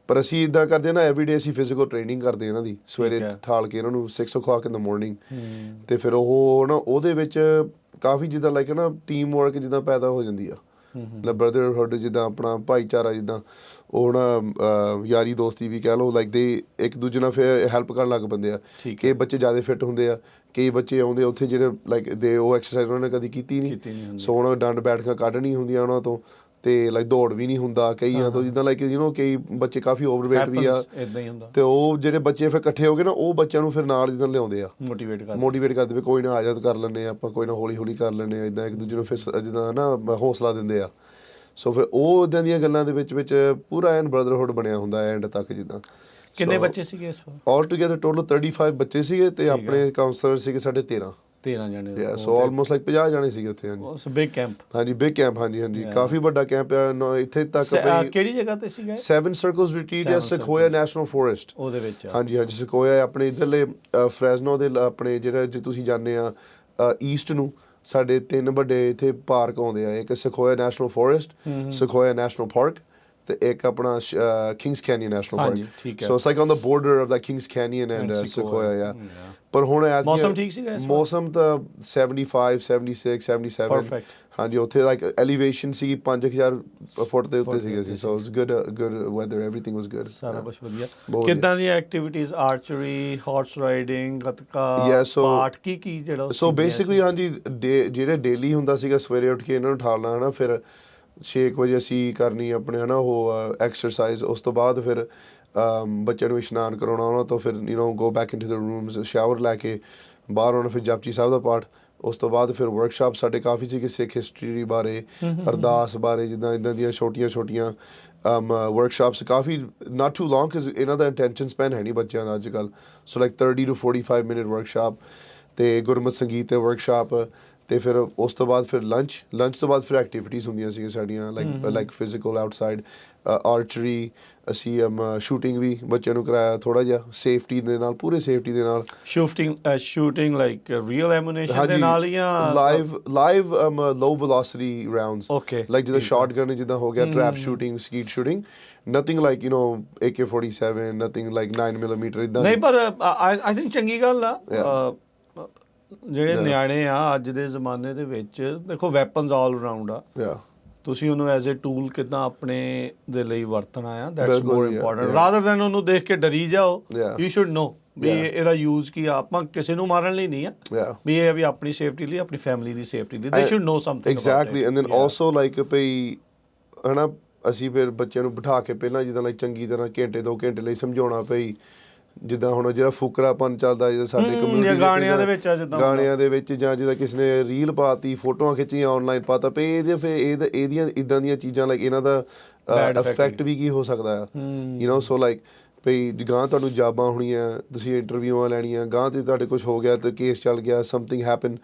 ਪਰ ਅਸੀਂ ਇਦਾਂ ਕਰਦੇ ਨਾ ਐਵਰੀਡੇ ਅਸੀਂ ਫਿਜ਼ੀਕਲ ਟ੍ਰੇਨਿੰਗ ਕਰਦੇ ਇਹਨਾਂ ਦੀ ਸਵੇਰੇ ਹੈ। ਠਾਲ ਕੇ ਇਹਨਾਂ ਨੂੰ 6 o'clock ਇਨ ਦ ਮਾਰਨਿੰਗ ਹੂੰ। ਤੇ ਫਿਰ ਉਹ ਨਾ ਉਹਦੇ ਵਿੱਚ ਕਾਫੀ ਜਿੱਦਾਂ ਲਾਈਕ ਨਾ ਟੀਮ ਵਰਕ ਜਿੱਦਾਂ ਪੈਦਾ ਹੋ ਜਾਂਦੀ ਆ। ਹੂੰ ਬ੍ਰਦਰਹੁੱਡ ਜਿੱਦਾਂ ਆਪਣਾ ਭਾਈਚਾਰਾ ਜਿੱਦਾਂ। ਉਹ ਨਾ ਯਾਰੀ ਦੋਸਤੀ ਵੀ ਕਹਿ ਲਓ ਲਾਈਕ ਦੇ ਇੱਕ ਦੂਜੇ ਨਾਲ ਫਿਰ ਹੈਲਪ ਕਰਨ ਲੱਗ ਪੈਂਦੇ ਆ। ਕਈ ਬੱਚੇ ਜ਼ਿਆਦਾ ਫਿੱਟ ਹੁੰਦੇ ਆ ਕਈ ਬੱਚੇ ਆਉਂਦੇ ਉੱਥੇ ਜਿਹੜੇ ਲਾਈਕ ਦੇ ਉਹ ਐਕਸਰਸਾਈਜ਼ ਉਹਨਾਂ ਨੇ ਕਦੀ ਕੀਤੀ ਨਹੀਂ। ਸੋ ਉਹਨਾਂ ਡੰਡ ਬੈਠਕਾਂ ਕੱਢਣੀ ਹੁੰਦੀਆਂ ਉਹਨਾਂ ਤੋਂ ਤੇ ਲਾਈਕ ਦੌੜ ਵੀ ਨਹੀਂ ਹੁੰਦਾ ਕਈਆਂ ਤੋਂ। ਜਿੱਦਾਂ ਲਾਈਕ ਯੂ نو ਕਈ ਬੱਚੇ ਕਾਫੀ ਓਵਰਵੇਟ ਵੀ ਆ। ਇਦਾਂ ਹੀ ਹੁੰਦਾ। ਤੇ ਉਹ ਜਿਹੜੇ ਬੱਚੇ ਫਿਰ ਇਕੱਠੇ ਹੋ ਗਏ ਨਾ ਉਹ ਬੱਚਿਆਂ ਨੂੰ ਫਿਰ ਨਾਲ ਜਿੱਦਾਂ ਲਿਆਉਂਦੇ ਆ। ਮੋਟੀਵੇਟ ਕਰ ਮੋਟੀਵੇਟ ਕਰਦੇ ਵੀ ਕੋਈ ਨਾ ਆ ਜਾ ਤੂੰ ਕਰ ਆ ਆਪਾਂ ਕੋਈ ਨਾ ਹੌਲੀ ਹੌਲੀ ਕਰ ਲੈਂਦੇ ਆ ਇਦਾਂ ਇੱਕ ਦੂਜੇ ਨੂੰ ਫਿਰ ਜਿੱਦਾਂ ਨਾ ਹੌਸਲਾ ਦਿੰਦੇ ਆ। ਸੋ ਫਿਰ ਉਹ ਇਦਾਂ ਦੀਆਂ ਗੱਲਾਂ ਦੇ ਵਿੱਚ ਵਿੱਚ ਪੂਰਾ ਐਨ ਬ੍ਰਦਰਹੁੱਡ ਬਣਿਆ ਹੁੰਦਾ ਐਂਡ ਤੱਕ ਜਿੱਦਾਂ। ਕਿੰਨੇ ਬੱਚੇ ਸੀਗੇ ਇਸ ਵਾਰ? ਆਲ ਟੁਗੇਦਰ ਟੋਟਲ 35 ਬੱਚੇ ਸੀਗੇ ਤੇ ਆਪਣੇ ਕਾਉਂਸਲਰ ਸੀਗੇ ਸਾਡੇ 13 13 ਜਣੇ। ਯਾ ਸੋ ਆਲਮੋਸਟ ਲਾਈਕ 50 ਜਾਣੇ ਸੀਗੇ ਉੱਥੇ ਹਾਂਜੀ। ਉਸ ਬਿਗ ਕੈਂਪ ਹਾਂਜੀ ਬਿਗ ਕੈਂਪ ਹਾਂਜੀ ਹਾਂਜੀ। ਕਾਫੀ ਵੱਡਾ ਕੈਂਪ ਆ ਇੱਥੇ ਤੱਕ ਕਿਹੜੀ ਜਗ੍ਹਾ ਤੇ ਸੀਗਾ? 7 circles retreat at Sequoia. National Forest ਉਹਦੇ ਵਿੱਚ। ਹਾਂਜੀ ਹਾਂਜੀ ਸੈਕੋਇਆ ਆਪਣੇ ਇਧਰਲੇ ਫ੍ਰੈਜ਼ਨੋ ਦੇ ਆਪਣੇ ਜਿਹੜਾ ਜੇ ਤੁਸੀਂ ਜਾਂਦੇ ਆ ਈਸਟ ਨੂੰ ਸਾਡੇ ਤਿੰਨ ਵੱਡੇ ਇੱਥੇ ਪਾਰਕ ਆਉਂਦੇ ਆ ਇੱਕ Sequoia national forest Sequoia national park ਤੇ ਇੱਕ ਆਪਣਾ ਕਿੰਗਸ ਕੈਨੀਅਨ ਨੈਸ਼ਨਲ ਹਾਂਜੀ, ਪਾਰਕ ਠੀਕ ਹੈ। So it's like on the border of the Kings Canyon and Sequoia yeah. ਪਰ ਹੁਣ ਐਤਕੀ- ਮੌਸਮ ਠੀਕ ਸੀਗਾ ਇਸ ਵਾਰ? ਮੌਸਮ ਤਾਂ 75 76 77 Perfect. ਹਾਂਜੀ ਉੱਥੇ ਲਾਈਕ ਐਲੀਵੇਸ਼ਨ ਸੀ 5000 ਫੁੱਟ ਦੇ ਉੱਤੇ ਸੀਗੇ ਸੀ so it's good good weather everything was good ਸਾਰਾ ਕੁਝ ਵਧੀਆ। ਬਹੁਤ ਕਿੱਦਾਂ ਦੀਆਂ activities archery horse riding gatka Yeah, so- ਪਾਠ ਕੀ ਕੀ ਜਿਹੜਾ ਸੋ? ਬੇਸਿਕਲੀ ਹਾਂਜੀ day- ਜਿਹੜੇ ਡੇਲੀ ਹੁੰਦਾ ਸੀਗਾ ਸਵੇਰੇ ਉੱਠ ਕੇ ਇਹਨਾਂ ਨੂੰ ਠਾਲਣਾ ਹਨਾ ਫਿਰ 6 ਵਜੇ ਅਸੀਂ ਕਰਨੀ ਆਪਣੇ ਹਨਾ ਉਹ ਐਕਸਰਸਾਈਜ਼ ਉਸ ਤੋਂ ਬਾਅਦ ਫਿਰ ਬੱਚਿਆਂ ਨੂੰ ਇਸ਼ਨਾਨ ਕਰਾਉਣਾ ਉਹਨਾਂ ਤੋਂ ਫਿਰ you know go back into the rooms shower ਲੈ ਕੇ ਬਾਹਰ ਆਉਣਾ ਫਿਰ ਜਪਜੀ ਸਾਹਿਬ ਦਾ ਪਾਠ ਉਸ ਤੋਂ ਬਾਅਦ ਫਿਰ ਵਰਕਸ਼ਾਪ ਸਾਡੇ ਕਾਫੀ ਸੀ ਕਿ ਸਿੱਖ ਹਿਸਟਰੀ ਬਾਰੇ ਅਰਦਾਸ ਬਾਰੇ ਜਿੱਦਾਂ ਇਦਾਂ ਦੀਆਂ ਛੋਟੀਆਂ-ਛੋਟੀਆਂ um ਵਰਕਸ਼ਾਪਸ ਕਾਫੀ ਨਾਟ ਟੂ ਲੌਂਗ ਕਿਸ ਇਹਨਾਂ ਦਾ ਅਟੈਂਸ਼ਨ ਸਪੈਨ ਹੈ ਨਹੀਂ ਬੱਚਿਆਂ ਦਾ ਅੱਜਕੱਲ so like 30 to 45 minute workshop ਤੇ ਗੁਰਮਤ ਸੰਗੀਤ ਤੇ ਵਰਕਸ਼ਾਪ ਤੇ ਫਿਰ ਉਸ ਤੋਂ ਬਾਅਦ ਫਿਰ ਲੰਚ ਲੰਚ ਤੋਂ ਬਾਅਦ ਫਿਰ ਐਕਟੀਵਿਟੀਜ਼ ਹੁੰਦੀਆਂ ਸੀ ਸਾਡੀਆਂ like like physical outside archery ਅਸੀਂ ਸ਼ੂਟਿੰਗ ਵੀ ਬੱਚਿਆਂ ਨੂੰ ਕਰਾਇਆ ਥੋੜਾ ਜਿਹਾ ਸੇਫਟੀ ਦੇ ਨਾਲ ਪੂਰੇ ਸੇਫਟੀ ਦੇ ਨਾਲ। Shooting shooting like real ammunition ਦੇ ਨਾਲ ਜਾਂ live live low velocity rounds like ਠੀਕ ਸ਼ਾਟਗਨ ਜਿੱਦਾਂ ਹੋ ਗਿਆ trap shooting skeet shooting nothing like you know AK47 nothing like 9 mm ਇਦਾਂ ਨਹੀਂ ਪਰ ਆਈ ਥਿੰਕ ਚੰਗੀ ਗੱਲ ਆ। ਜਿਹੜੇ. ਨਿਆਣੇ ਆ ਅੱਜ ਦੇ ਜ਼ਮਾਨੇ ਦੇ ਵਿੱਚ ਦੇਖੋ ਵੈਪਨਸ ਆਲ ਅਰਾਊਂਡ ਆ ਯਾ ਤੁਸੀਂ ਉਹਨੂੰ ਐਜ਼ ਅ ਟੂਲ ਕਿਦਾਂ ਆਪਣੇ ਦੇ ਲਈ ਵਰਤਣਾ ਆ that's more important. Rather than ਉਹਨੂੰ ਦੇਖ ਕੇ ਡਰੀ ਜਾਓ. ਯੂ ਸ਼ੁਡ ਨੋ ਵੀ. ਇਹਦਾ ਯੂਜ਼ ਕੀ ਆਪਾਂ ਕਿਸੇ ਨੂੰ ਮਾਰਨ ਲਈ ਨਹੀਂ ਆ ਵੀ ਇਹ ਵੀ ਆਪਣੀ ਸੇਫਟੀ ਲਈ ਆਪਣੀ ਫੈਮਿਲੀ ਦੀ ਸੇਫਟੀ ਲਈ they should know something exactly and then also like ਭਈ ਹਨਾ ਅਸੀਂ ਫਿਰ ਬੱਚਿਆਂ ਨੂੰ ਬਿਠਾ ਕੇ ਪਹਿਲਾਂ ਜਿੱਦਾਂ ਲਾਈਕ ਚੰਗੀ ਤਰ੍ਹਾਂ ਘੰਟੇ ਦੋ ਘੰਟੇ ਲਈ ਸਮਝਾਉਣਾ ਪਈ ਜਿੱਦਾਂ ਹੁਣ ਜਿਹੜਾ ਫੁਕਰਾਪਨ ਚੱਲਦਾ ਜਿਹੜਾ ਸਾਡੇ ਹਮ, ਕਮਿਊਨਿਟੀ ਗਾਣਿਆਂ ਦੇ ਵਿੱਚ ਆ ਜਿੱਦਾਂ ਗਾਣਿਆਂ ਦੇ ਵਿੱਚ ਜਾਂ ਜਿੱਦਾਂ ਕਿਸ ਨੇ ਰੀਲ ਪਾਤੀ ਫੋਟੋਆਂ ਖਿੱਚੀਆਂ ਆਨਲਾਈਨ ਪਾਤਾ ਪਈ ਇਹਦੇ ਫਿਰ ਇਹਦਾ- ਇਹਦੀਆਂ ਇਦਾਂ ਦੀਆਂ ਚੀਜ਼ਾਂ ਲਾਈਕ ਇਹਨਾਂ ਦਾ Bad effect ਇਫੈਕਟ ਵੀ ਕੀ ਹੋ ਸਕਦਾ ਹਮ। ਯੂ نو ਸੋ ਲਾਈਕ ਭਈ ਗਾਂ ਤੁਹਾਨੂੰ ਜਾਬਾਂ ਹੋਣੀਆਂ ਤੁਸੀਂ ਇੰਟਰਵਿਊਆਂ ਲੈਣੀਆਂ ਗਾਂ ਤੇ ਤੁਹਾਡੇ ਕੁਝ ਹੋ ਗਿਆ ਤੇ ਕੇਸ ਚੱਲ ਗਿਆ ਸਮਥਿੰਗ ਹੈਪਨ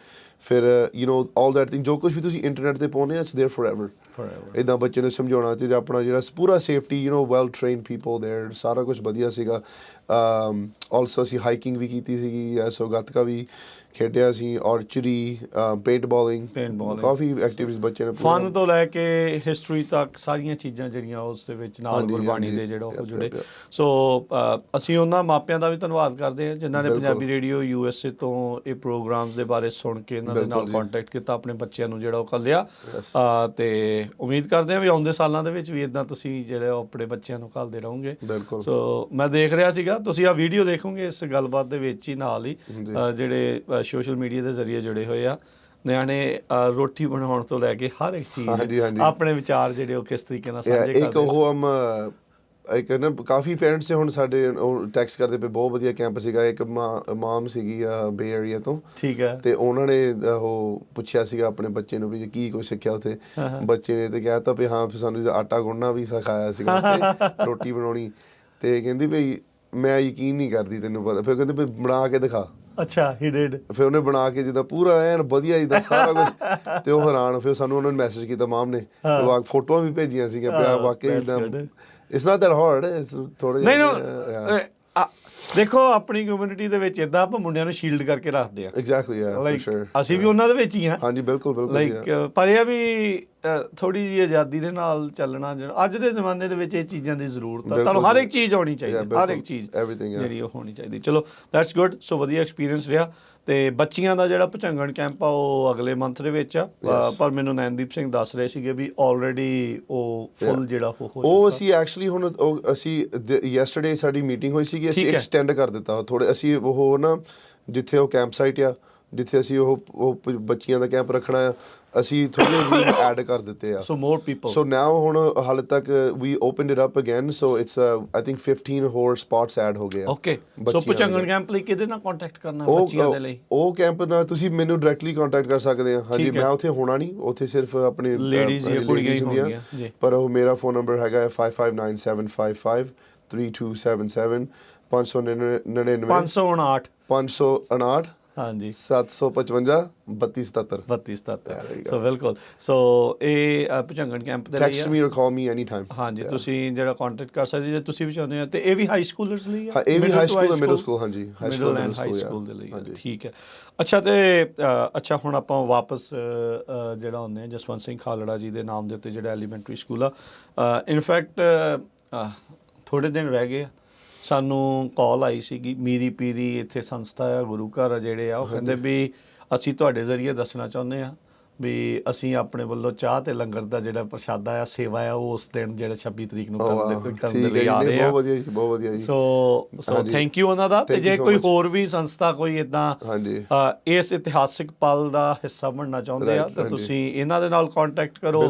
ਫਿਰ you know all that thing ਜੋ ਕੁਝ ਵੀ ਤੁਸੀਂ ਇੰਟਰਨੈਟ ਤੇ ਪਾਉਂਦੇ ਆ ਇਟਸ देयर ਫੋਰਐਵਰ ਫੋਰਐਵਰ ਇਦਾਂ ਬੱਚੇ ਨੂੰ ਸਮਝਾਉਣਾ ਤੇ ਆਪਣਾ ਜਿਹੜਾ ਪੂਰਾ safety you know well trained people there ਸਾਰਾ ਕੁਝ ਵਧੀਆ ਸੀਗਾ um ਆਲਸੋ ਅਸੀਂ ਹਾਈਕਿੰਗ ਵੀ ਕੀਤੀ ਸੀਗੀ ਐਸੋ ਗੱਤਕਾ ਵੀ ਖੇਡਿਆ ਸੀ ਆਰਚਰੀ ਪੇਂਟ ਬਾਲਿੰਗ. ਕਾਫੀ ਐਕਟੀਵਿਟੀਜ਼ ਬੱਚੇ ਨੇ ਫਨ ਤੋਂ ਲੈ ਕੇ ਹਿਸਟਰੀ ਤੱਕ ਸਾਰੀਆਂ ਚੀਜ਼ਾਂ ਜਿਹੜੀਆਂ ਉਸ ਦੇ ਵਿੱਚ ਨਾਲ ਹਾਂਜੀ, ਗੁਰਬਾਣੀ ਹਾਂਜੀ। ਦੇ ਜਿਹੜਾ ਉਹ ਜੁੜੇ. ਸੋ ਅ, ਅਸੀਂ ਉਹਨਾਂ ਮਾਪਿਆਂ ਦਾ ਵੀ ਧੰਨਵਾਦ ਕਰਦੇ ਹਾਂ ਜਿਨ੍ਹਾਂ ਨੇ ਬਿਲਕੁਲ। ਪੰਜਾਬੀ ਰੇਡੀਓ ਯੂਐਸਏ ਤੋਂ ਇਹ ਪ੍ਰੋਗਰਾਮਸ ਦੇ ਬਾਰੇ ਸੁਣ ਕੇ ਇਹਨਾਂ ਦੇ ਨਾਲ ਜੀ। ਕੰਟੈਕਟ ਕੀਤਾ ਆਪਣੇ ਬੱਚਿਆਂ ਨੂੰ ਜਿਹੜਾ ਉਹ ਕੱਲਿਆ ਤੇ ਉਮੀਦ ਕਰਦੇ ਹਾਂ ਵੀ ਆਉਂਦੇ ਸਾਲਾਂ ਦੇ ਵਿੱਚ ਵੀ ਇਦਾਂ ਤੁਸੀਂ ਜਿਹੜੇ ਉਹ ਆਪਣੇ ਬੱਚਿਆਂ ਨੂੰ ਘੱਲਦੇ ਰਹੋਗੇ ਬਿਲਕੁਲ ਸੋ ਮੈਂ ਦੇਖ ਰਿਹਾ ਸੀਗਾ ਤੁਸੀਂ ਆ ਵੀਡੀਓ ਦੇਖੋਗੇ ਇਸ ਗੱਲਬਾਤ ਦੇ ਵਿੱਚ ਹੀ ਨਾਲ ਹੀ ਜੀ। ਅ, ਜਿਹੜੇ ਸੋਸ਼ਲ ਮੀਡੀਆ ਦੇ ਜ਼ਰੀਏ ਜੁੜੇ ਹੋਏ ਆ। ਨਿਆਣੇ ਰੋਟੀ ਬਣਾਉਣ ਤੋਂ ਲੈ ਕੇ ਹਰ ਇੱਕ ਚੀਜ਼। ਆਪਣੇ ਵਿਚਾਰ ਜਿਹੜੇ ਉਹ ਕਿਸ ਤਰੀਕੇ ਨਾਲ ਸਾਂਝੇ ਇੱਕ ਕਰਦੇ ਸੀ। ਉਹ ਹਮ ਇੱਕ ਨਾ ਕਾਫੀ ਪੇਰੈਂਟਸ ਹੁਣ ਸਾਡੇ ਉਹ ਟੈਕਸਟ ਕਰਦੇ ਪਏ ਬਹੁਤ ਵਧੀਆ ਕੈਂਪ ਸੀਗਾ। ਇੱਕ ਮਾਮ ਸੀਗੀ ਬੇ ਏਰੀਆ ਤੋਂ। ਠੀਕ ਹੈ। ਤੇ ਉਹਨਾਂ ਨੇ ਉਹ ਪੁੱਛਿਆ ਸੀਗਾ ਆਪਣੇ ਬੱਚੇ ਨੂੰ ਵੀ ਕੀ ਕੁਝ ਸਿੱਖਿਆ ਉੱਥੇ। ਬੱਚੇ ਨੇ ਤੇ ਕਹਿਤਾ ਵੀ ਹਾਂ ਫਿਰ ਸਾਨੂੰ ਆਟਾ ਗੁੰਨਣਾ ਵੀ ਸਿਖਾਇਆ ਸੀਗਾ ਉੱਥੇ ਰੋਟੀ ਬਣਾਉਣੀ। ਤੇ ਕਹਿੰਦੀ ਵੀ ਮੈਂ ਯਕੀਨ ਨਹੀਂ ਕਰਦੀ ਤੈਨੂੰ ਪਤਾ। ਫਿਰ ਕਹਿੰਦੇ ਵੀ ਬਣਾ ਕੇ ਦਿਖਾ। ਅੱਛਾ ਹੀ ਡਿਡ ਫਿਰ ਉਹਨੇ ਬਣਾ ਕੇ ਜਿੱਦਾਂ ਪੂਰਾ ਐਨ ਵਧੀਆ ਜਿੱਦਾਂ ਸਾਰਾ ਕੁਝ ਤੇ ਉਹ ਹੈਰਾਨ ਫਿਰ ਸਾਨੂੰ ਉਹਨਾਂ ਨੇ ਮੈਸੇਜ ਕੀਤਾ ਮਾਮ ਨੇ। ਉਹ ਫੋਟੋਆਂ ਵੀ ਭੇਜੀਆਂ ਸੀਗੀਆਂ ਪਿਆ ਵਾਕਈ good. It's not that hard it's ਥੋੜਾ ਨਹੀਂ ਨੋ ਦੇਖੋ ਆਪਣੀ ਕਮਿਊਨਿਟੀ ਦੇ ਵਿੱਚ ਇਦਾਂ ਆਪਾਂ ਮੁੰਡਿਆਂ ਨੂੰ ਸ਼ੀਲਡ ਕਰਕੇ ਰੱਖਦੇ ਆ ਐਗਜ਼ੈਕਟਲੀ ਯਾ ਫॉर ਸ਼ੋਰ ਅਸੀਂ ਵੀ ਉਹਨਾਂ ਦੇ ਵਿੱਚ ਹੀ ਆ ਹਾਂਜੀ ਬਿਲਕੁਲ ਬਿਲਕੁਲ ਲਾਈਕ. ਪਰ ਇਹ ਵੀ ਥੋੜੀ ਜਿਹੀ ਆਜ਼ਾਦੀ ਦੇ ਨਾਲ ਚੱਲਣਾ ਅੱਜ ਦੇ ਜ਼ਮਾਨੇ ਦੇ ਵਿੱਚ ਇਹ ਚੀਜ਼ਾਂ ਦੀ ਜ਼ਰੂਰਤ ਆ ਤੁਹਾਨੂੰ ਹਰ। ਇੱਕ ਚੀਜ਼ ਆਉਣੀ ਚਾਹੀਦੀ ਹਰ ਇੱਕ। ਚੀਜ਼. ਜਿਹੜੀ ਉਹ ਹੋਣੀ ਚਾਹੀਦੀ ਚਲੋ ਦੈਟਸ ਗੁੱਡ ਸੋ ਵਧੀਆ ਐਕਸਪੀਰੀਅੰਸ ਰਿਹਾ ਤੇ ਬੱਚੀਆਂ ਦਾ ਜਿਹੜਾ ਭਚੰਗਣ ਕੈਂਪ ਆ ਉਹ ਅਗਲੇ ਮੰਥ ਦੇ ਵਿੱਚ ਆ. ਪਰ ਮੈਨੂੰ ਨੈਨਦੀਪ ਸਿੰਘ ਦੱਸ ਰਹੇ ਸੀਗੇ ਵੀ ਆਲਰੇਡੀ ਉਹ ਫੁੱਲ. ਜਿਹੜਾ ਉਹ ਹੋ ਉਹ। ਅਸੀਂ ਐਕਚੁਅਲੀ ਹੁਣ ਅਸੀਂ ਯੈਸਟਰਡੇ ਸਾਡੀ ਮੀਟਿੰਗ ਹੋਈ ਸੀਗੀ ਅਸੀਂ। ਐਕਸਟੈਂਡ ਕਰ ਦਿੱਤਾ ਥੋੜੇ ਅਸੀਂ ਉਹ ਨਾ ਜਿੱਥੇ ਉਹ ਕੈਂਪ ਸਾਈਟ ਆ ਜਿੱਥੇ ਅਸੀਂ ਉਹ ਬੱਚੀਆਂ ਦਾ ਕੈਂਪ ਰੱਖਣਾ ਆ ਅਸੀਂ ਥੋੜੇ ਵੀ ਐਡ ਕਰ ਦਿੱਤੇ ਆ ਸੋ ਮੋਰ ਪੀਪਲ ਸੋ ਨਾਓ ਹੁਣ ਹਾਲੇ ਤੱਕ ਵੀ opened it up again so it's I think 15 ਹੋਰ ਸਪੌਟਸ ਐਡ ਹੋ ਗਏ ਆ ਓਕੇ ਸੋ ਬੱਚੀਆਂ। ਕੈਂਪ ਲਈ ਕਿਹਦੇ ਨਾਲ ਕੰਟੈਕਟ ਕਰਨਾ ਬੱਚੀਆਂ ਦੇ ਲਈ ਉਹ ਕੈਂਪ ਨਾਲ ਤੁਸੀਂ ਮੈਨੂੰ ਡਾਇਰੈਕਟਲੀ ਕੰਟੈਕਟ ਕਰ ਸਕਦੇ ਆ ਹਾਂਜੀ ਠੀਕ ਹੈ। ਮੈਂ ਉੱਥੇ ਹੋਣਾ ਨਹੀਂ ਉੱਥੇ ਸਿਰਫ ਆਪਣੇ ਅ, Ladies ਜਾਂ ladies ਕੁੜੀਆਂ ਹੀ ਹੁੰਦੀਆਂ। ਹੋਣਗੀਆਂ, ਜੀ। ਪਰ ਉਹ ਮੇਰਾ ਫੋਨ ਨੰਬਰ ਹੈਗਾ ਹੈ 559755 3277 599 559 559 ਹਾਂਜੀ। 755 3277 3277 There you go. ਸੋ ਬਿਲਕੁਲ। ਸੋ ਇਹ ਭੁਜੰਗਣ ਕੈਂਪ ਦੇ ਲਈ text. Me or call me any time ਹਾਂਜੀ ਤੁਸੀਂ ਜਿਹੜਾ ਕੰਟੈਕਟ ਕਰ ਸਕਦੇ ਜੇ ਤੁਸੀਂ ਵੀ ਚਾਹੁੰਦੇ ਆ ਤੇ ਇਹ ਵੀ ਹਾਈ ਸਕੂਲਰਸ ਲਈ ਹਾਂ, ਇਹ ਵੀ school high ਤੇ school, ਹਾਂਜੀ, middle school, and high school. ਦੇ ਲਈ। ਠੀਕ ਹੈ। ਅੱਛਾ ਤੇ ਅੱਛਾ ਹੁਣ ਆਪਾਂ ਵਾਪਸ ਜਿਹੜਾ ਹੁੰਦੇ ਆ ਜਸਵੰਤ ਸਿੰਘ ਖਾਲੜਾ ਜੀ ਦੇ ਨਾਮ ਦੇ ਉੱਤੇ ਜਿਹੜਾ ਐਲੀਮੈਂਟਰੀ ਸਕੂਲ ਆ। ਇਨਫੈਕਟ ਥੋੜੇ ਦਿਨ ਰਹਿ ਗਏ ਆ। ਸਾਨੂੰ ਕਾਲ ਆਈ ਸੀਗੀ ਮੀਰੀ ਪੀਰੀ ਇੱਥੇ ਸੰਸਥਾ ਆ ਗੁਰੂ ਘਰ ਆ ਜਿਹੜੇ ਆ ਉਹ ਕਹਿੰਦੇ ਵੀ ਅਸੀਂ ਤੁਹਾਡੇ ਜ਼ਰੀਏ ਦੱਸਣਾ ਚਾਹੁੰਦੇ ਆ। ਵੀ ਅਸੀਂ ਆਪਣੇ ਵੱਲੋਂ ਚਾਹ ਤੇ ਲੰਗਰ ਦਾ ਜਿਹੜਾ ਪ੍ਰਸ਼ਾਦਾ ਆ ਸੇਵਾ ਆ ਉਹ ਉਸ ਦਿਨ ਜਿਹੜਾ 26 ਤਰੀਕ ਨੂੰ ਕਰਨ. ਦੇ ਕਰਨ ਠੀਕ ਦੇ ਲਈ ਆ ਰਹੇ ਆ ਬਹੁਤ ਵਧੀਆ ਜੀ ਬਹੁਤ ਵਧੀਆ ਜੀ ਸੋ ਸੋ। ਥੈਂਕ ਯੂ ਉਹਨਾਂ ਦਾ ਤੇ ਜੇ ਕੋਈ. ਹੋਰ ਵੀ ਸੰਸਥਾ ਕੋਈ ਇਦਾਂ ਹਾਂਜੀ ਇਸ ਇਤਿਹਾਸਿਕ ਪਲ ਦਾ ਹਿੱਸਾ ਬਣਨਾ ਚਾਹੁੰਦੇ ਆ ਤਾਂ। ਤੁਸੀਂ ਇਹਨਾਂ ਦੇ ਨਾਲ ਕੰਟੈਕਟ ਕਰੋ।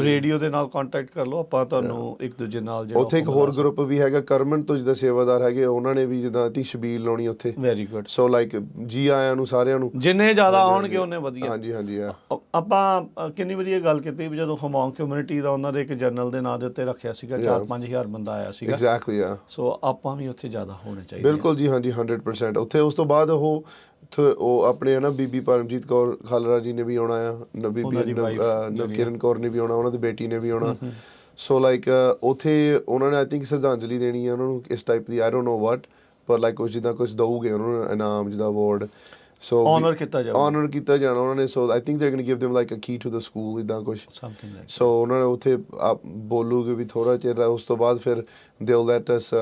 ਰੇਡੀਓ ਦੇ ਨਾਲ ਕੰਟੈਕਟ ਕਰ ਲਓ ਆਪਾਂ ਤੁਹਾਨੂੰ ਇੱਕ ਦੂਜੇ ਨਾਲ ਜਿਹੜਾ ਉੱਥੇ ਇੱਕ ਹੋਰ ਗਰੁੱਪ ਵੀ ਹੈਗਾ ਕਰਮਨ ਤੋਂ ਜਿਹਦਾ ਸੇਵਾਦਾਰ ਹੈਗੇ ਉਹਨਾਂ ਨੇ ਵੀ ਜਿੱਦਾਂ ਤੀ ਸ਼ਬੀਲ ਲਾਉਣੀ ਉੱਥੇ ਵੈਰੀ ਗੁੱਡ ਸੋ ਲਾਈਕ ਜੀ ਆਇਆਂ ਨੂੰ ਸਾਰਿਆਂ ਨੂੰ ਜਿੰਨੇ ਜ਼ਿਆਦਾ ਆਉਣਗੇ। ਉਹਨੇ ਵਧੀਆ ਹਾਂਜੀ ਹਾਂਜੀ ਆ ਆਪਾਂ ਕਿੰਨੀ ਵਾਰੀ ਇਹ ਗੱਲ ਕੀਤੀ ਵੀ ਜਦੋਂ ਹਮੌਂਗ ਕਮਿਊਨਿਟੀ ਦਾ ਉਹਨਾਂ ਦੇ ਇੱਕ ਜਰਨਲ ਦੇ ਨਾਂ ਦੇ ਉੱਤੇ ਰੱਖਿਆ ਸੀਗਾ Yeah. 4-5000 ਬੰਦਾ ਆਇਆ ਸੀਗਾ ਐਗਜ਼ੈਕਟਲੀ ਆ ਸੋ ਆਪਾਂ ਵੀ ਉੱਥੇ ਜ਼ਿਆਦਾ ਹੋਣੇ ਚਾਹੀਦੇ। ਬਿਲਕੁਲ ਜੀ ਹਾਂਜੀ 100% ਉੱਥੇ ਉਸ ਤੋਂ ਬਾਅਦ ਉਹ ਉਹ ਆਪਣੇ ਨਾ ਬੀਬੀ ਪਰਮਜੀਤ ਕੌਰ ਖਾਲੜਾ ਜੀ ਨੇ ਵੀ ਆਉਣਾ ਆ ਨ ਬੀਬੀ ਉਹਨਾਂ ਦੀ ਨਵ- wife ਅਹ, ਜਿਹੜੀ ਆ। ਨਵਕਿਰਨ ਕੌਰ ਨੇ ਵੀ ਆਉਣਾ ਉਹਨਾਂ ਦੀ ਬੇਟੀ ਨੇ ਵੀ ਆਉਣਾ ਸੋ ਲਾਈਕ ਉੱਥੇ ਉਹਨਾਂ ਨੇ ਆਈ ਥਿੰਕ ਸ਼ਰਧਾਂਜਲੀ ਦੇਣੀ ਹੈ ਉਹਨਾਂ ਨੂੰ ਇਸ ਟਾਈਪ ਦੀ ਆਈ ਡੋਨਟ ਨੋ ਵਾਟ ਪਰ ਲਾਈਕ ਕੁਝ ਜਿੱਦਾਂ ਕੁਝ ਦਊਗੇ ਉਹਨਾਂ ਨੂੰ ਇਨਾਮ ਜਿਹਦਾ ਅਵਾਰਡ ਸੋ Honor ਕੀਤਾ ਜਾਊਗਾ। ਆਨਰ ਕੀਤਾ ਜਾਣਾ ਉਹਨਾਂ ਨੇ so I think they going give them like a key to the school ਇਦਾਂ ਕੁਝ Something like ਸੋ ਉਹਨਾਂ ਨੇ ਉੱਥੇ ਆਪ ਬੋਲੂਗੇ ਵੀ ਥੋੜਾ ਚਿਰ ਉਸ ਤੋਂ ਬਾਅਦ ਫਿਰ ਦੇ ਵਿਲ ਲੈਟ ਅਸ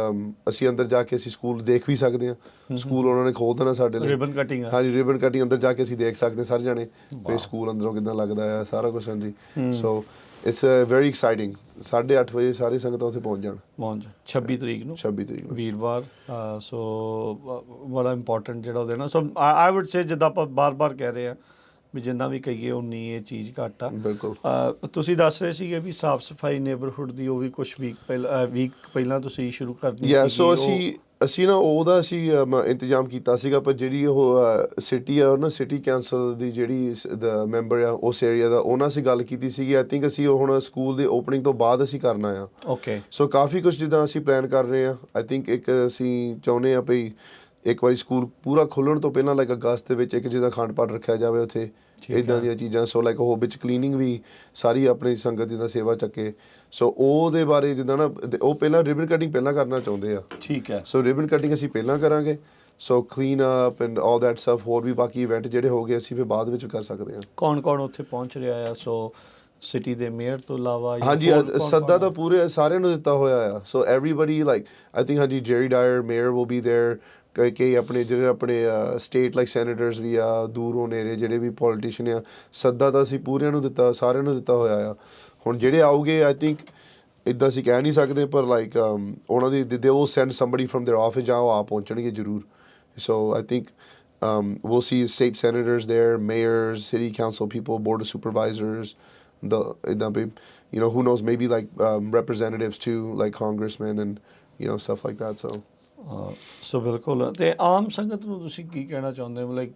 ਅਸੀਂ ਅੰਦਰ ਜਾ ਕੇ ਅਸੀਂ ਸਕੂਲ ਦੇਖ ਵੀ ਸਕਦੇ ਹਾਂ ਸਕੂਲ ਉਹਨਾਂ ਨੇ ਖੋਲ ਦੇਣਾ ਸਾਡੇ ਲਈ ਰਿਬਨ ਕਟਿੰਗ ਹਾਂਜੀ ਰਿਬਨ ਕਟਿੰਗ ਅੰਦਰ ਜਾ ਕੇ ਅਸੀਂ ਦੇਖ ਸਕਦੇ ਸਾਰੇ ਜਾਣੇ ਵੀ ਸਕੂਲ ਅੰਦਰੋਂ ਕਿਦਾਂ ਲੱਗਦਾ ਆ ਸਾਰਾ ਕੁਝ ਹਾਂਜੀ ਸੋ ਇਟਸ ਵੈਰੀ ਐਕਸਾਈਟਿੰਗ 8:30 ਵਜੇ ਸਾਰੀ ਸੰਗਤਾਂ ਉੱਥੇ ਪਹੁੰਚ ਜਾਣ। ਮੌਂਜ 26 ਤਰੀਕ ਨੂੰ? 26 ਤਰੀਕ ਨੂੰ। ਵੀਰਵਾਰ ਸੋ ਬੜਾ ਇੰਪੋਰਟੈਂਟ ਜਿਹੜਾ ਉਹਦੇ ਨਾਲ। ਸੋ ਆਈ ਵੁੱਡ ਸੇ ਜਿੱਦਾਂ ਆਪਾਂ ਬਾਰ-ਬਾਰ ਕਹਿ ਰਹੇ ਆ ਵੀ ਜਿੰਨਾ ਵੀ ਕਹੀਏ ਉਨੀ ਇਹ ਚੀਜ਼ ਘੱਟ ਆ। ਬਿਲਕੁਲ। ਤੁਸੀਂ ਦੱਸ ਰਹੇ ਸੀਗੇ ਵੀ ਸਾਫ਼ ਸਫ਼ਾਈ ਨੇਬਰਹੁੱਡ ਦੀ ਉਹ ਵੀ ਕੁਝ ਵੀਕ ਪਹਿਲਾਂ ਵੀਕ ਪਹਿਲਾਂ ਤੁਸੀਂ ਸ਼ੁਰੂ ਕਰਨੀ ਯਾ ਸੋ ਉਹ- ਅਸੀਂ ਅਸੀਂ ਨਾ ਉਹਦਾ ਅਸੀਂ ਇੰਤਜ਼ਾਮ ਕੀਤਾ ਸੀਗਾ ਪਰ ਜਿਹੜੀ ਉਹ ਸਿਟੀ ਆ ਨਾ ਸਿਟੀ ਕੈਂਸਲ ਦੀ ਜਿਹੜੀ ਮੈਂਬਰ ਆ ਉਸ ਏਰੀਆ ਦਾ ਉਹਨਾਂ ਅਸੀਂ ਗੱਲ ਕੀਤੀ ਸੀਗੀ। ਆਈ ਥਿੰਕ ਅਸੀਂ ਉਹ ਹੁਣ ਸਕੂਲ ਦੇ ਓਪਨਿੰਗ ਤੋਂ ਬਾਅਦ ਅਸੀਂ ਕਰਨਾ ਆ। ਓਕੇ ਸੋ ਕਾਫੀ ਕੁਝ ਜਿੱਦਾਂ ਅਸੀਂ ਪਲਾਨ ਕਰ ਰਹੇ ਆ। ਆਈ ਥਿੰਕ ਇੱਕ ਅਸੀਂ ਚਾਹੁੰਦੇ ਆ ਭਈ ਇੱਕ ਵਾਰੀ ਸਕੂਲ ਪੂਰਾ ਖੁੱਲਣ ਤੋਂ ਪਹਿਲਾਂ ਲਾਈਕ ਅਗਸਤ ਦੇ ਵਿੱਚ ਇੱਕ ਜਿਹਦਾ ਖੰਡ ਪਾਠ ਰੱਖਿਆ ਜਾਵੇ ਉੱਥੇ ਠੀਕ ਹੈ। ਇਦਾਂ ਦੀਆਂ ਚੀਜ਼ਾਂ ਸੋ ਲਾਈਕ ਉਹ ਵਿੱਚ ਕਲੀਨਿੰਗ ਵੀ ਸਾਰੀ ਆਪਣੀ ਸੰਗਤ ਜਿੱਦਾਂ ਸੇਵਾ ਚੱਕੇ ਸੋ ਉਹਦੇ ਬਾਰੇ ਜਿੱਦਾਂ ਨਾ ਤੇ ਉਹ ਪਹਿਲਾਂ ਰਿਬਨ ਕਟਿੰਗ ਪਹਿਲਾਂ ਕਰਨਾ ਚਾਹੁੰਦੇ ਆ ਠੀਕ ਹੈ ਸੋ ਰਿਬਨ ਕਟਿੰਗ ਅਸੀਂ ਪਹਿਲਾਂ ਕਰਾਂਗੇ so clean up and all that stuff ਹੋਰ ਵੀ ਬਾਕੀ ਇਵੈਂਟ ਜਿਹੜੇ ਹੋਗੇ ਅਸੀਂ ਫਿਰ ਬਾਅਦ ਵਿੱਚ ਕਰ ਸਕਦੇ ਹਾਂ ਕੌਣ-ਕੌਣ ਉੱਥੇ ਪਹੁੰਚ ਰਿਹਾ ਆ ਸੋ ਸਿਟੀ ਦੇ ਮੇਅਰ ਤੋਂ ਇਲਾਵਾ ਜਾਂ ਹਾਂਜੀ ਹੋਰ ਅ- ਕੌਣ-ਕੌਣ ਸੱਦਾ ਆ? ਤਾਂ ਪੂਰੇ ਸਾਰਿਆਂ ਨੂੰ ਦਿੱਤਾ ਹੋਇਆ ਆ so everybody like I think ਹਾਂਜੀ Jerry Dyer mayor will be there ਕਈ ਕਈ ਆਪਣੇ ਜਿਹੜੇ ਆਪਣੇ ਸਟੇਟ ਲਾਈਕ ਸੈਨੇਟਰਸ ਵੀ ਆ ਦੂਰੋਂ ਨੇੜੇ ਜਿਹੜੇ ਵੀ ਪੋਲੀਟੀਸ਼ੀਅਨ ਆ ਸੱਦਾ ਤਾਂ ਅਸੀਂ ਪੂਰਿਆਂ ਨੂੰ ਦਿੱਤਾ ਸਾਰਿਆਂ ਨੂੰ ਦਿੱਤਾ ਹੋਇਆ ਆ ਹੁਣ ਜਿਹੜੇ ਆਉਗੇ ਆਈ ਥਿੰਕ ਇਦਾਂ ਅਸੀਂ ਕਹਿ ਨਹੀਂ ਸਕਦੇ ਪਰ ਲਾਈਕ ਉਹਨਾਂ ਦੀ they will send somebody from their office ਜਾਂ ਉਹ ਆ ਪਹੁੰਚਣਗੇ ਜ਼ਰੂਰ so I think um, we'll see state senators there, mayors, city council people, board of supervisors, the, the you know who knows maybe like um, representatives too, like congressmen and you know stuff like that. So uh, So ਬਿਲਕੁਲ। ਤੇ ਆਮ ਸੰਗਤ ਨੂੰ ਤੁਸੀਂ ਕੀ ਕਹਿਣਾ ਚਾਹੁੰਦੇ ਹੋ? Like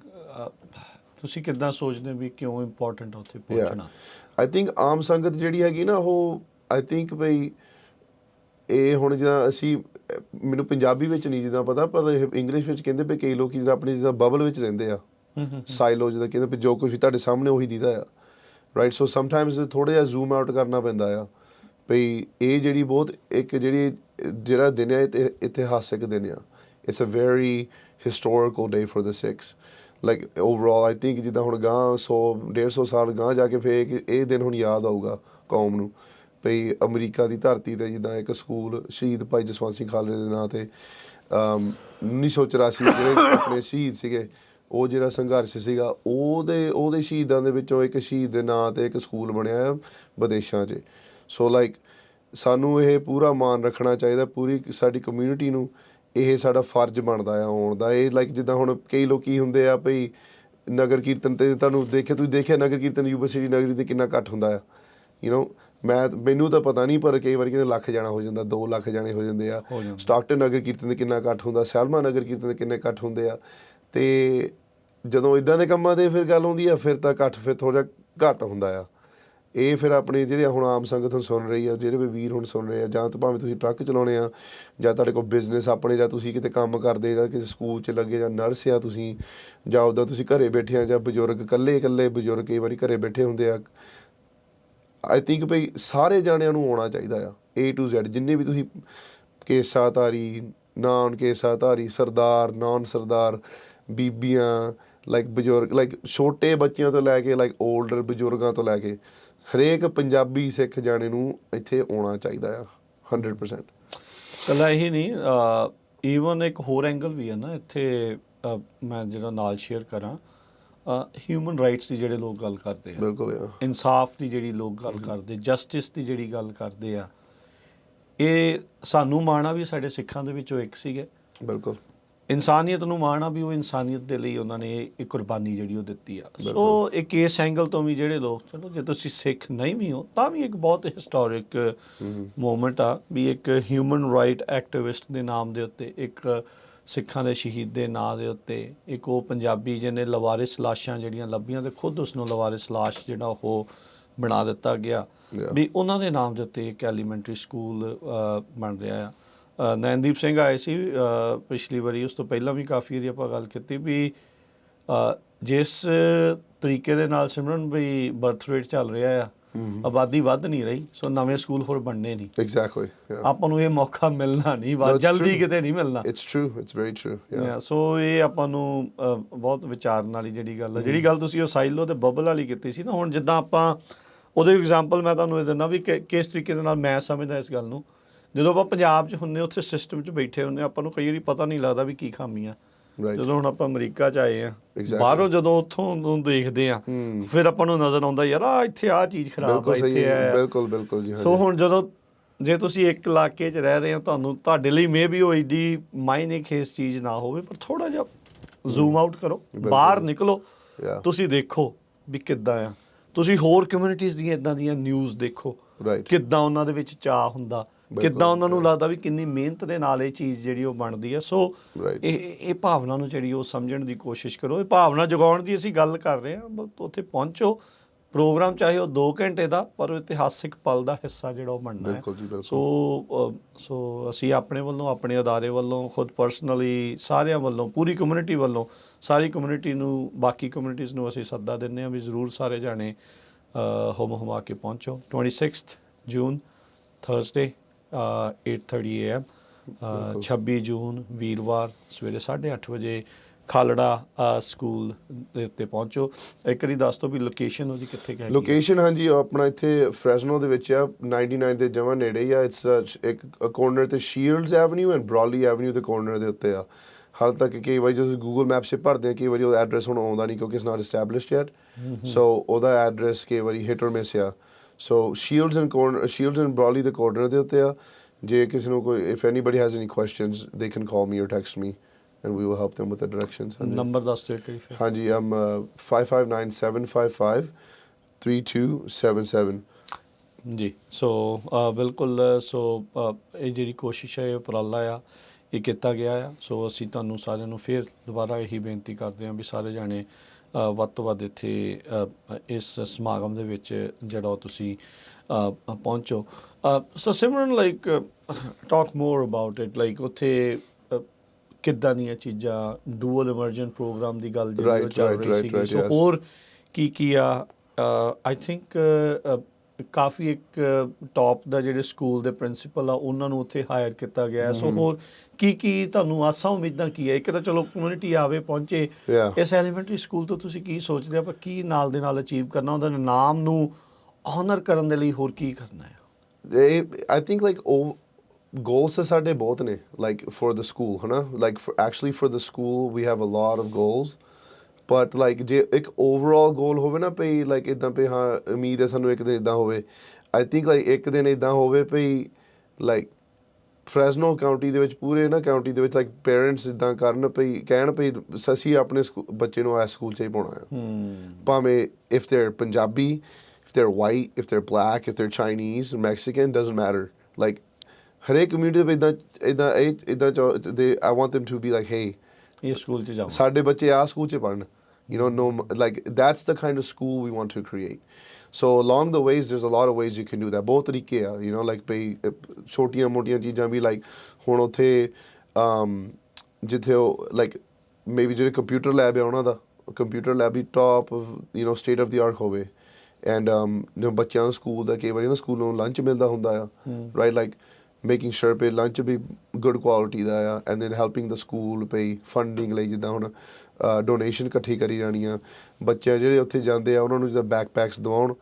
ਤੁਸੀਂ ਕਿੱਦਾਂ ਸੋਚਦੇ ਵੀ ਕਿਉਂ ਇੰਪੋਰਟੈਂਟ ਉੱਥੇ ਪਹੁੰਚਣਾ? I think ਆਮ ਸੰਗਤ ਜਿਹੜੀ ਹੈਗੀ ਨਾ ਉਹ I think ਬਈ ਇਹ ਹੁਣ ਜਿੱਦਾਂ ਅਸੀਂ ਮੈਨੂੰ ਪੰਜਾਬੀ ਵਿੱਚ ਨਹੀਂ ਜਿੱਦਾਂ ਪਤਾ ਪਰ ਇਹ ਇੰਗਲਿਸ਼ ਵਿੱਚ ਕਹਿੰਦੇ ਪਏ ਕਈ ਲੋਕੀ ਜਿੱਦਾਂ ਆਪਣੀ ਜਿੱਦਾਂ ਬਬਲ ਵਿੱਚ ਰਹਿੰਦੇ ਆ। ਸਾਈਲੋ ਜਿਹਦਾ ਕਹਿੰਦੇ ਵੀ ਜੋ ਕੁਝ ਵੀ ਤੁਹਾਡੇ ਸਾਹਮਣੇ ਉਹੀ ਦੀਦਾ ਆ। ਰਾਈਟ ਸੋ ਸਮਟਾਈਮਸ ਥੋੜਾ ਜਿਹਾ ਜ਼ੂਮ ਆਊਟ ਕਰਨਾ ਪੈਂਦਾ ਆ। ਭਈ ਇਹ ਜਿਹੜੀ ਬਹੁਤ ਇੱਕ ਜਿਹੜੀ ਜਿਹੜਾ ਦਿਨ ਹੈ ਇਹ ਇਤਿਹਾਸਿਕ ਦਿਨ ਆ। It's a very historical day for the Sikhs like overall I think ਜਿੱਦਾਂ ਹੁਣ ਗਾਂ 100 150 ਸਾਲ ਗਾਂ ਜਾ ਕੇ ਫੇਰ ਇਹ ਦਿਨ ਹੁਣ ਯਾਦ ਆਊਗਾ ਕੌਮ ਨੂੰ। ਭਈ ਅਮਰੀਕਾ ਦੀ ਧਰਤੀ ਤੇ ਜਿੱਦਾਂ ਇੱਕ ਸਕੂਲ, ਸ਼ਹੀਦ ਭਾਈ ਜਸਵੰਤ ਸਿੰਘ ਖਾਲੜੇ ਦੇ ਨਾਂ ਤੇ, ਅਮ 1984 ਜਿਹੜੇ ਆਪਣੇ ਸ਼ਹੀਦ ਸੀਗੇ, ਉਹ ਜਿਹੜਾ ਸੰਘਰਸ਼ ਸੀਗਾ, ਉਹਦੇ ਉਹਦੇ ਸ਼ਹੀਦਾਂ ਦੇ ਵਿੱਚੋਂ ਇੱਕ ਸ਼ਹੀਦ ਦੇ ਨਾਂ ਤੇ ਇੱਕ ਸਕੂਲ ਬਣਿਆ ਆ ਵਿਦੇਸ਼ਾਂ 'ਚ। ਸੋ ਲਾਈਕ ਸਾਨੂੰ ਇਹ ਪੂਰਾ ਮਾਣ ਰੱਖਣਾ ਚਾਹੀਦਾ ਪੂਰੀ ਸਾਡੀ ਕਮਿਊਨਿਟੀ ਨੂੰ ਇਹ ਸਾਡਾ ਫਰਜ਼ ਬਣਦਾ ਆ ਆਉਣ ਦਾ। ਇਹ ਲਾਈਕ ਜਿੱਦਾਂ ਹੁਣ ਕਈ ਲੋਕੀ ਹੁੰਦੇ ਆ ਭਈ ਨਗਰ ਕੀਰਤਨ ਤੇ ਤੁਹਾਨੂੰ ਦੇਖਿਆ ਤੁਸੀਂ ਦੇਖਿਆ ਨਗਰ ਕੀਰਤਨ ਯੂਨੀਵਰਸਿਟੀ ਨਗਰੀ ਤੇ ਕਿੰਨਾ ਇਕੱਠ ਹੁੰਦਾ ਆ। ਯੂ نو ਮੈਂ ਮੈਨੂੰ ਤਾਂ ਪਤਾ ਨਹੀਂ ਪਰ ਕਈ ਵਾਰੀ ਕਹਿੰਦੇ ਲੱਖ ਜਾਣਾ ਹੋ ਜਾਂਦਾ 2 ਲੱਖ ਜਾਣੇ ਹੋ ਜਾਂਦੇ ਆ। ਸਟਾਕਟਨ ਨਗਰ ਕੀਰਤਨ ਦੇ ਕਿੰਨਾ ਇਕੱਠ ਹੁੰਦਾ ਸੈਲਮਾ ਨਗਰ ਕੀਰਤਨ ਦੇ ਕਿੰਨੇ ਇਕੱਠ ਹੁੰਦੇ ਆ। ਤੇ ਜਦੋਂ ਇਦਾਂ ਦੇ ਕੰਮਾਂ ਤੇ ਫਿਰ ਗੱਲ ਆਉਂਦੀ ਆ ਫਿਰ ਤਾਂ ਇਕੱਠ ਫਿਰ ਥੋੜਾ ਘੱਟ ਹੁੰਦਾ ਆ। ਇਹ ਫਿਰ ਆਪਣੇ ਜਿਹੜੇ ਹੁਣ ਆਮ ਸੰਗਤ ਹੁਣ ਸੁਣ ਰਹੀ ਆ, ਜਿਹੜੇ ਵੀ ਵੀਰ ਹੁਣ ਸੁਣ ਰਹੇ ਆ, ਜਾਂ ਤਾਂ ਭਾਵੇਂ ਤੁਸੀਂ ਟਰੱਕ ਚਲਾਉਣੇ ਆ, ਜਾਂ ਤੁਹਾਡੇ ਕੋਲ ਬਿਜ਼ਨਸ ਆਪਣੇ, ਜਾਂ ਤੁਸੀਂ ਕਿਤੇ ਕੰਮ ਕਰਦੇ, ਜਾਂ ਕਿਸੇ ਸਕੂਲ 'ਚ ਲੱਗੇ, ਜਾਂ ਨਰਸ ਆ ਤੁਸੀਂ, ਜਾਂ ਉਹਦਾ ਤੁਸੀਂ ਘਰੇ ਬੈਠੇ ਆ, ਜਾਂ ਬਜ਼ੁਰਗ, ਇਕੱਲੇ ਇਕੱਲੇ ਬਜ਼ੁਰਗ ਕਈ ਵਾਰੀ ਘਰੇ ਬੈਠੇ ਹੁੰਦੇ ਆ। ਆਈ ਥਿੰਕ ਭਈ ਸਾਰੇ ਜਾਣਿਆਂ ਨੂੰ ਆਉਣਾ ਚਾਹੀਦਾ ਆ, A to Z, ਜਿੰਨੇ ਵੀ ਤੁਸੀਂ ਕੇਸਾਧਾਰੀ ਨਾਨ ਕੇਸਾਧਾਰੀ ਸਰਦਾਰ, ਨਾਨ ਸਰਦਾਰ, ਬੀਬੀਆਂ ਲਾਈਕ ਬਜ਼ੁਰਗ ਲਾਈਕ ਛੋਟੇ ਬੱਚਿਆਂ ਤੋਂ ਲੈ ਕੇ ਲਾਈਕ 올ਡਰ ਬਜ਼ੁਰਗਾਂ ਤੋਂ ਲੈ ਕੇ ਹਰੇਕ ਪੰਜਾਬੀ ਸਿੱਖ ਜਾਣੇ ਨੂੰ ਇੱਥੇ ਆਉਣਾ ਚਾਹੀਦਾ ਆ 100% ਕੱਲਾ ਇਹੀ ਨਹੀਂ ਈਵਨ ਇੱਕ ਹੋਰ ਐਂਗਲ ਵੀ ਹੈ ਨਾ ਇੱਥੇ ਮੈਂ ਜਿਹੜਾ ਨਾਲ ਸ਼ੇਅਰ ਕਰਾਂ ਹਿਊਮਨ ਰਾਈਟਸ ਦੀ ਜਿਹੜੇ ਲੋਕ ਗੱਲ ਕਰਦੇ ਆ। ਬਿਲਕੁਲ ਇਨਸਾਫ ਦੀ ਜਿਹੜੀ ਲੋਕ ਗੱਲ ਕਰਦੇ ਜਸਟਿਸ ਦੀ ਜਿਹੜੀ ਗੱਲ ਕਰਦੇ ਆ ਇਹ ਸਾਨੂੰ ਮਾਣਾ ਵੀ ਸਾਡੇ ਸਿੱਖਾਂ ਦੇ ਵਿੱਚੋਂ ਇੱਕ ਸੀਗੇ। ਬਿਲਕੁਲ। ਇਨਸਾਨੀਅਤ ਨੂੰ ਮਾਣਾ ਵੀ ਉਹ ਇਨਸਾਨੀਅਤ ਦੇ ਲਈ ਉਹਨਾਂ ਨੇ ਇਹ ਕੁਰਬਾਨੀ ਜਿਹੜੀ ਉਹ ਦਿੱਤੀ ਆ ਸੋ। ਇੱਕ ਇਸ ਐਂਗਲ ਤੋਂ ਵੀ ਜਿਹੜੇ ਲੋਕ ਚਲੋ ਜੇ ਤੁਸੀਂ ਸਿੱਖ ਨਹੀਂ ਵੀ ਹੋ ਤਾਂ ਵੀ ਇੱਕ ਬਹੁਤ ਹਿਸਟੋਰਿਕ ਮੂਮੈਂਟ ਆ ਵੀ ਇੱਕ ਹਿਊਮਨ ਰਾਈਟ ਐਕਟਿਵਿਸਟ ਦੇ ਨਾਮ ਦੇ ਉੱਤੇ ਇੱਕ ਸਿੱਖਾਂ ਦੇ ਸ਼ਹੀਦ ਦੇ ਨਾਂ ਦੇ ਉੱਤੇ ਇੱਕ ਉਹ ਪੰਜਾਬੀ ਜਿਹਨੇ ਲਵਾਰਿਸ ਲਾਸ਼ਾਂ ਜਿਹੜੀਆਂ ਲੱਭੀਆਂ ਤੇ ਖੁਦ ਉਸ ਨੂੰ ਲਵਾਰਿਸ ਲਾਸ਼ ਜਿਹੜਾ ਉਹ ਬਣਾ ਦਿੱਤਾ ਗਿਆ. ਵੀ ਉਹਨਾਂ ਦੇ ਨਾਮ ਦੇ ਉੱਤੇ ਇੱਕ ਐਲੀਮੈਂਟਰੀ ਸਕੂਲ ਬਣ ਰਿਹਾ ਆ ਨੈਨਦੀਪ ਸਿੰਘ ਆਏ ਸੀ ਪਿਛਲੀ ਵਾਰੀ ਉਸ ਤੋਂ ਪਹਿਲਾਂ ਵੀ ਕਾਫੀ ਵਾਰੀ ਆਪਾਂ ਗੱਲ ਕੀਤੀ ਵੀ ਜਿਸ ਤਰੀਕੇ ਦੇ ਨਾਲ ਸਿਮਰਨ ਵੀ ਬਰਥ ਰੇਟ ਚੱਲ ਰਿਹਾ ਆ ਆਬਾਦੀ ਵੱਧ ਨਹੀਂ ਰਹੀ ਸੋ ਨਵੇਂ ਸਕੂਲ ਹੋਰ ਬਣਨੇ ਨਹੀਂ। Yeah. ਆਪਾਂ ਨੂੰ ਇਹ ਮੌਕਾ ਮਿਲਣਾ ਨਹੀਂ ਵਾ ਜਲਦੀ. ਕਿਤੇ ਨਹੀਂ ਮਿਲਣਾ। True it's very true yeah Yeah, ਸੋ ਇਹ ਆਪਾਂ ਨੂੰ ਬਹੁਤ ਵਿਚਾਰਨ ਵਾਲੀ ਜਿਹੜੀ ਗੱਲ ਹੈ। ਜਿਹੜੀ ਗੱਲ ਤੁਸੀਂ ਉਹ ਸਾਈਲੋ ਤੇ ਬਬਲ ਵਾਲੀ ਕੀਤੀ ਸੀ ਨਾ ਹੁਣ ਜਿੱਦਾਂ ਆਪਾਂ ਉਹਦੇ ਐਗਜ਼ਾਮਪਲ ਮੈਂ ਤੁਹਾਨੂੰ ਇਹ ਦਿੰਦਾ ਵੀ ਕਿਸ ਤਰੀਕੇ ਦੇ ਨਾਲ ਮੈਂ ਸਮਝਦਾ ਇਸ ਗੱਲ ਨੂੰ। ਜਦੋਂ ਆਪਾਂ ਪੰਜਾਬ 'ਚ ਹੁੰਨੇ ਉੱਥੇ ਸਿਸਟਮ 'ਚ ਬੈਠੇ ਹੁੰਨੇ ਆਪਾਂ ਨੂੰ ਕਈ ਵਾਰੀ ਪਤਾ ਨਹੀਂ ਲੱਗਦਾ ਵੀ ਕੀ ਖਾਮੀਆਂ ਜਦੋਂ ਹੁਣ ਆਪਾਂ ਅਮਰੀਕਾ 'ਚ ਆਏ ਆ. ਬਾਹਰੋਂ ਜਦੋਂ ਉੱਥੋਂ ਨੂੰ ਦੇਖਦੇ ਆ ਫਿਰ ਆਪਾਂ ਨੂੰ ਨਜ਼ਰ ਆਉਂਦਾ ਯਾਰ ਆ ਇੱਥੇ ਆ ਚੀਜ਼ ਖਰਾਬ ਆ ਇੱਥੇ ਆ। ਬਿਲਕੁਲ ਬਿਲਕੁਲ ਜੀ ਸੋ। ਹੁਣ ਜਦੋਂ ਜੇ ਤੁਸੀਂ ਇੱਕ ਇਲਾਕੇ 'ਚ ਰਹਿ ਰਹੇ ਹੋ ਤੁਹਾਨੂੰ ਤੁਹਾਡੇ ਲਈ ਮੇ ਵੀ ਉਹ ਏਡੀ ਮਾਇਨੇ ਖੇਸ ਚੀਜ਼ ਨਾ ਹੋਵੇ ਪਰ ਥੋੜਾ ਜਿਹਾ ਜ਼ੂਮ ਆਊਟ ਕਰੋ। ਬਾਹਰ ਨਿਕਲੋ. ਤੁਸੀਂ ਦੇਖੋ ਵੀ ਕਿੱਦਾਂ ਆ। ਤੁਸੀਂ ਹੋਰ ਕਮਿਊਨਿਟੀਜ਼ ਦੀਆਂ ਇਦਾਂ ਦੀਆਂ ਨਿਊਜ਼ ਦੇਖੋ। ਕਿੱਦਾਂ ਉਹਨਾਂ ਦੇ ਵਿੱਚ ਚਾਹ ਹੁੰਦਾ। ਕਿੱਦਾਂ ਉਹਨਾਂ ਨੂੰ ਲੱਗਦਾ ਵੀ ਕਿੰਨੀ ਮਿਹਨਤ ਦੇ ਨਾਲ ਇਹ ਚੀਜ਼ ਜਿਹੜੀ ਉਹ ਬਣਦੀ ਹੈ ਸੋ. ਇਹ ਇਹ ਭਾਵਨਾ ਨੂੰ ਜਿਹੜੀ ਉਹ ਸਮਝਣ ਦੀ ਕੋਸ਼ਿਸ਼ ਕਰੋ। ਇਹ ਭਾਵਨਾ ਜਗਾਉਣ ਦੀ ਅਸੀਂ ਗੱਲ ਕਰ ਰਹੇ ਹਾਂ ਬਸ ਉੱਥੇ ਪਹੁੰਚੋ। ਪ੍ਰੋਗਰਾਮ ਚਾਹੇ ਉਹ 2 ਘੰਟੇ ਦਾ ਪਰ ਉਹ ਇਤਿਹਾਸਿਕ ਪਲ ਦਾ ਹਿੱਸਾ ਜਿਹੜਾ ਉਹ ਬਣਨਾ ਹੈ। ਸੋ ਸੋ ਅਸੀਂ ਆਪਣੇ ਵੱਲੋਂ ਆਪਣੇ ਅਦਾਰੇ ਵੱਲੋਂ ਖੁਦ ਪਰਸਨਲੀ ਸਾਰਿਆਂ ਵੱਲੋਂ ਪੂਰੀ ਕਮਿਊਨਿਟੀ ਵੱਲੋਂ ਸਾਰੀ ਕਮਿਊਨਿਟੀ ਨੂੰ ਬਾਕੀ ਕਮਿਊਨਿਟੀਜ਼ ਨੂੰ ਅਸੀਂ ਸੱਦਾ ਦਿੰਦੇ ਹਾਂ ਵੀ ਜ਼ਰੂਰ ਸਾਰੇ ਜਾਣੇ ਹੁਮ ਹੁਮਾ ਕੇ ਪਹੁੰਚੋ। 26th ਜੂਨ ਥਰਸਡੇ 8:30 am ਅ, 26 ਜੂਨ ਵੀਰਵਾਰ ਸਵੇਰੇ 8:30 ਵਜੇ ਖਾਲੜਾ ਸਕੂਲ ਦੇ ਉੱਤੇ ਪਹੁੰਚੋ। ਇੱਕ ਵਾਰੀ ਦੱਸ ਦਿਓ ਵੀ ਲੋਕੇਸ਼ਨ ਉਹਦੀ ਕਿੱਥੇ ਹੈ? ਲੋਕੇਸ਼ਨ ਹਾਂਜੀ ਆਪਣਾ ਇੱਥੇ ਫ੍ਰੈਸਨੋ ਦੇ ਵਿੱਚ ਆ 99 ਦੇ ਜਮਾ ਨੇੜੇ ਹੀ ਆ। ਇਟਸ ਇੱਕ ਕੋਰਨਰ ਤੇ Shields avenue and Broadly avenue ਦੇ ਕੋਰਨਰ ਦੇ ਉੱਤੇ ਆ। ਹਾਲ ਤੱਕ ਕਈ ਵਾਰੀ ਜਦੋਂ ਗੂਗਲ ਮੈਪ 'ਤੇ ਭਰਦੇ ਆ ਕਈ ਵਾਰੀ ਉਹ ਐਡਰੈਸ ਹੁਣ ਆਉਂਦਾ ਨਹੀਂ ਕਿਉਂਕਿ it's not established yet so ਉਹਦਾ ਐਡਰੈਸ ਕਈ ਵਾਰੀ ਹਿਟ ਮਿਸ ਆ। ਸੋ ਸ਼ੀਲਡਸ ਐਂਡ ਸ਼ੀਲਡਸ ਐਂਡ ਬ੍ਰੌਡਲੀ ਦੇ ਕੋਰਨਰ ਦੇ ਉੱਤੇ ਆ। ਜੇ ਕਿਸੇ ਨੂੰ ਕੋਈ if anybody has any questions they can call me or text me and we will help them with the directions। Number ਦੱਸ ਦਿਓ ਵਾਰੀ ਫਿਰ। ਹਾਂਜੀ ਅਮ 559755 3277 ਜੀ ਸੋ ਅ, ਬਿਲਕੁਲ ਸੋ ਅ, ਇਹ ਜਿਹੜੀ ਕੋਸ਼ਿਸ਼ ਹੈ ਉਪਰਾਲਾ ਆ ਇਹ ਕੀਤਾ ਗਿਆ ਆ। ਸੋ ਅਸੀਂ ਤੁਹਾਨੂੰ ਸਾਰਿਆਂ ਨੂੰ ਫਿਰ ਦੁਬਾਰਾ ਇਹੀ ਬੇਨਤੀ ਕਰਦੇ ਹਾਂ ਵੀ ਸਾਰੇ ਜਾਣੇ ਵੱਧ ਤੋਂ ਵੱਧ ਇੱਥੇ ਇਸ ਸਮਾਗਮ ਦੇ ਵਿੱਚ ਜਿਹੜਾ ਤੁਸੀਂ ਪਹੁੰਚੋ। So Simran like talk more about it like ਉੱਥੇ ਕਿੱਦਾਂ ਦੀਆਂ ਚੀਜ਼ਾਂ ਡੂਅਲ ਇਮਰਜੈਂਟ ਪ੍ਰੋਗਰਾਮ ਦੀ ਗੱਲ ਜਿਹੜੀ ਚੱਲ ਰਹੀ ਸੋ yes. ਹੋਰ ਕੀ ਕੀ ਆ? ਆਈ ਥਿੰਕ ਕਾਫੀ ਇੱਕ ਟੌਪ ਦਾ ਜਿਹੜੇ ਸਕੂਲ ਦੇ ਪ੍ਰਿੰਸੀਪਲ ਆ ਉਹਨਾਂ ਨੂੰ ਉੱਥੇ ਹਾਇਰ ਕੀਤਾ ਗਿਆ ਹੈ। ਸੋ ਹੋਰ ਕੀ ਕੀ ਤੁਹਾਨੂੰ ਆਸਾਂ ਉਮੀਦਾਂ ਕੀ ਹੈ? ਇੱਕ ਤਾਂ ਚਲੋ ਕਮਿਊਨਿਟੀ ਆਵੇ ਪਹੁੰਚੇ। Yeah. ਇਸ ਐਲੀਮੈਂਟਰੀ ਸਕੂਲ ਤੋਂ ਤੁਸੀਂ ਕੀ ਸੋਚਦੇ ਆ ਪਰ ਕੀ ਨਾਲ ਦੇ ਨਾਲ ਅਚੀਵ ਕਰਨਾ? ਉਹਦਾ ਨਾਮ ਨੂੰ ਆਨਰ ਕਰਨ ਦੇ ਲਈ ਹੋਰ ਕੀ ਕਰਨਾ ਹੈ? i think like oh goals ਤਾਂ ਸਾਡੇ ਬਹੁਤ ਨੇ like for the school ਹਨਾ? Like for actually for the school we have a lot of but like ਜੇ ਇੱਕ overall goal ਹੋਵੇ ਨਾ ਭਈ like ਇਦਾਂ ਭਈ ਹਾਂ ਉਮੀਦ ਹੈ ਸਾਨੂੰ ਇੱਕ ਦਿਨ ਇਦਾਂ ਹੋਵੇ i think like ਇੱਕ ਦਿਨ ਇਦਾਂ ਹੋਵੇ ਭਈ like ਫ੍ਰੈਸਨੋ ਕਾਉਂਟੀ ਦੇ ਵਿੱਚ ਪੂਰੇ ਨਾ ਕਾਉਂਟੀ ਦੇ ਵਿੱਚ ਲਾਈਕ ਪੇਰੈਂਟਸ ਇਦਾਂ ਕਰਨ ਭਈ ਕਹਿਣ ਭਈ ਅਸੀਂ ਆਪਣੇ ਬੱਚੇ ਨੂੰ ਇਸ ਸਕੂਲ 'ਚ ਹੀ ਪਾਉਣਾ ਹੈ ਭਾਵੇਂ if they're Punjabi, if they're white, if they're black, if they're Chinese, Mexican, doesn't matter. Like ਹਰੇਕ ਕਮਿਊਨਿਟੀ ਵਿੱਚ ਇਦਾਂ ਇਦਾਂ ਇਹ ਇਦਾਂ ਦੇ I want them to be like hey ਇਹ ਸਕੂਲ 'ਚ ਜਾਵਾਂ ਸਾਡੇ ਬੱਚੇ ਆ ਸਕੂਲ 'ਚ ਪੜ੍ਹਨ you know no like that's the kind of school we want to create so along the ways there's a lot of ways you can do that ਬਹੁਤ ਤਰੀਕੇ ਆ you know like ਭਈ ਛੋਟੀਆਂ ਮੋਟੀਆਂ ਚੀਜ਼ਾਂ ਵੀ like ਹੁਣ ਉੱਥੇ um ਜਿੱਥੇ ਉਹ like maybe ਜਿਹੜੇ ਕੰਪਿਊਟਰ ਲੈਬ ਹੈ ਉਹਨਾਂ ਦਾ computer lab we top you know state of the art ਹੋਵੇ ਐਂਡ um ਜੋ ਬੱਚਿਆਂ ਨੂੰ ਸਕੂਲ ਦਾ ਕਈ ਵਾਰੀ ਨਾ ਸਕੂਲੋਂ ਲੰਚ ਮਿਲਦਾ ਹੁੰਦਾ ਆ। ਰਾਈਟ ਲਾਈਕ ਮੇਕਿੰਗ ਸ਼ੋਰ ਪੇ ਲੰਚ ਵੀ ਗੁੱਡ ਕੁਆਲਿਟੀ ਦਾ ਆ and then helping the school pay funding ਲਈ ਜਿੱਦਾਂ ਹੁਣ ਡੋਨੇਸ਼ਨ ਇਕੱਠੀ ਕਰੀ ਜਾਣੀ ਆ। ਬੱਚੇ ਜਿਹੜੇ ਉੱਥੇ ਜਾਂਦੇ ਆ, ਉਹਨਾਂ ਨੂੰ ਜਿੱਦਾਂ ਬੈਕਪੈਕਸ ਦਿਵਾਉਣ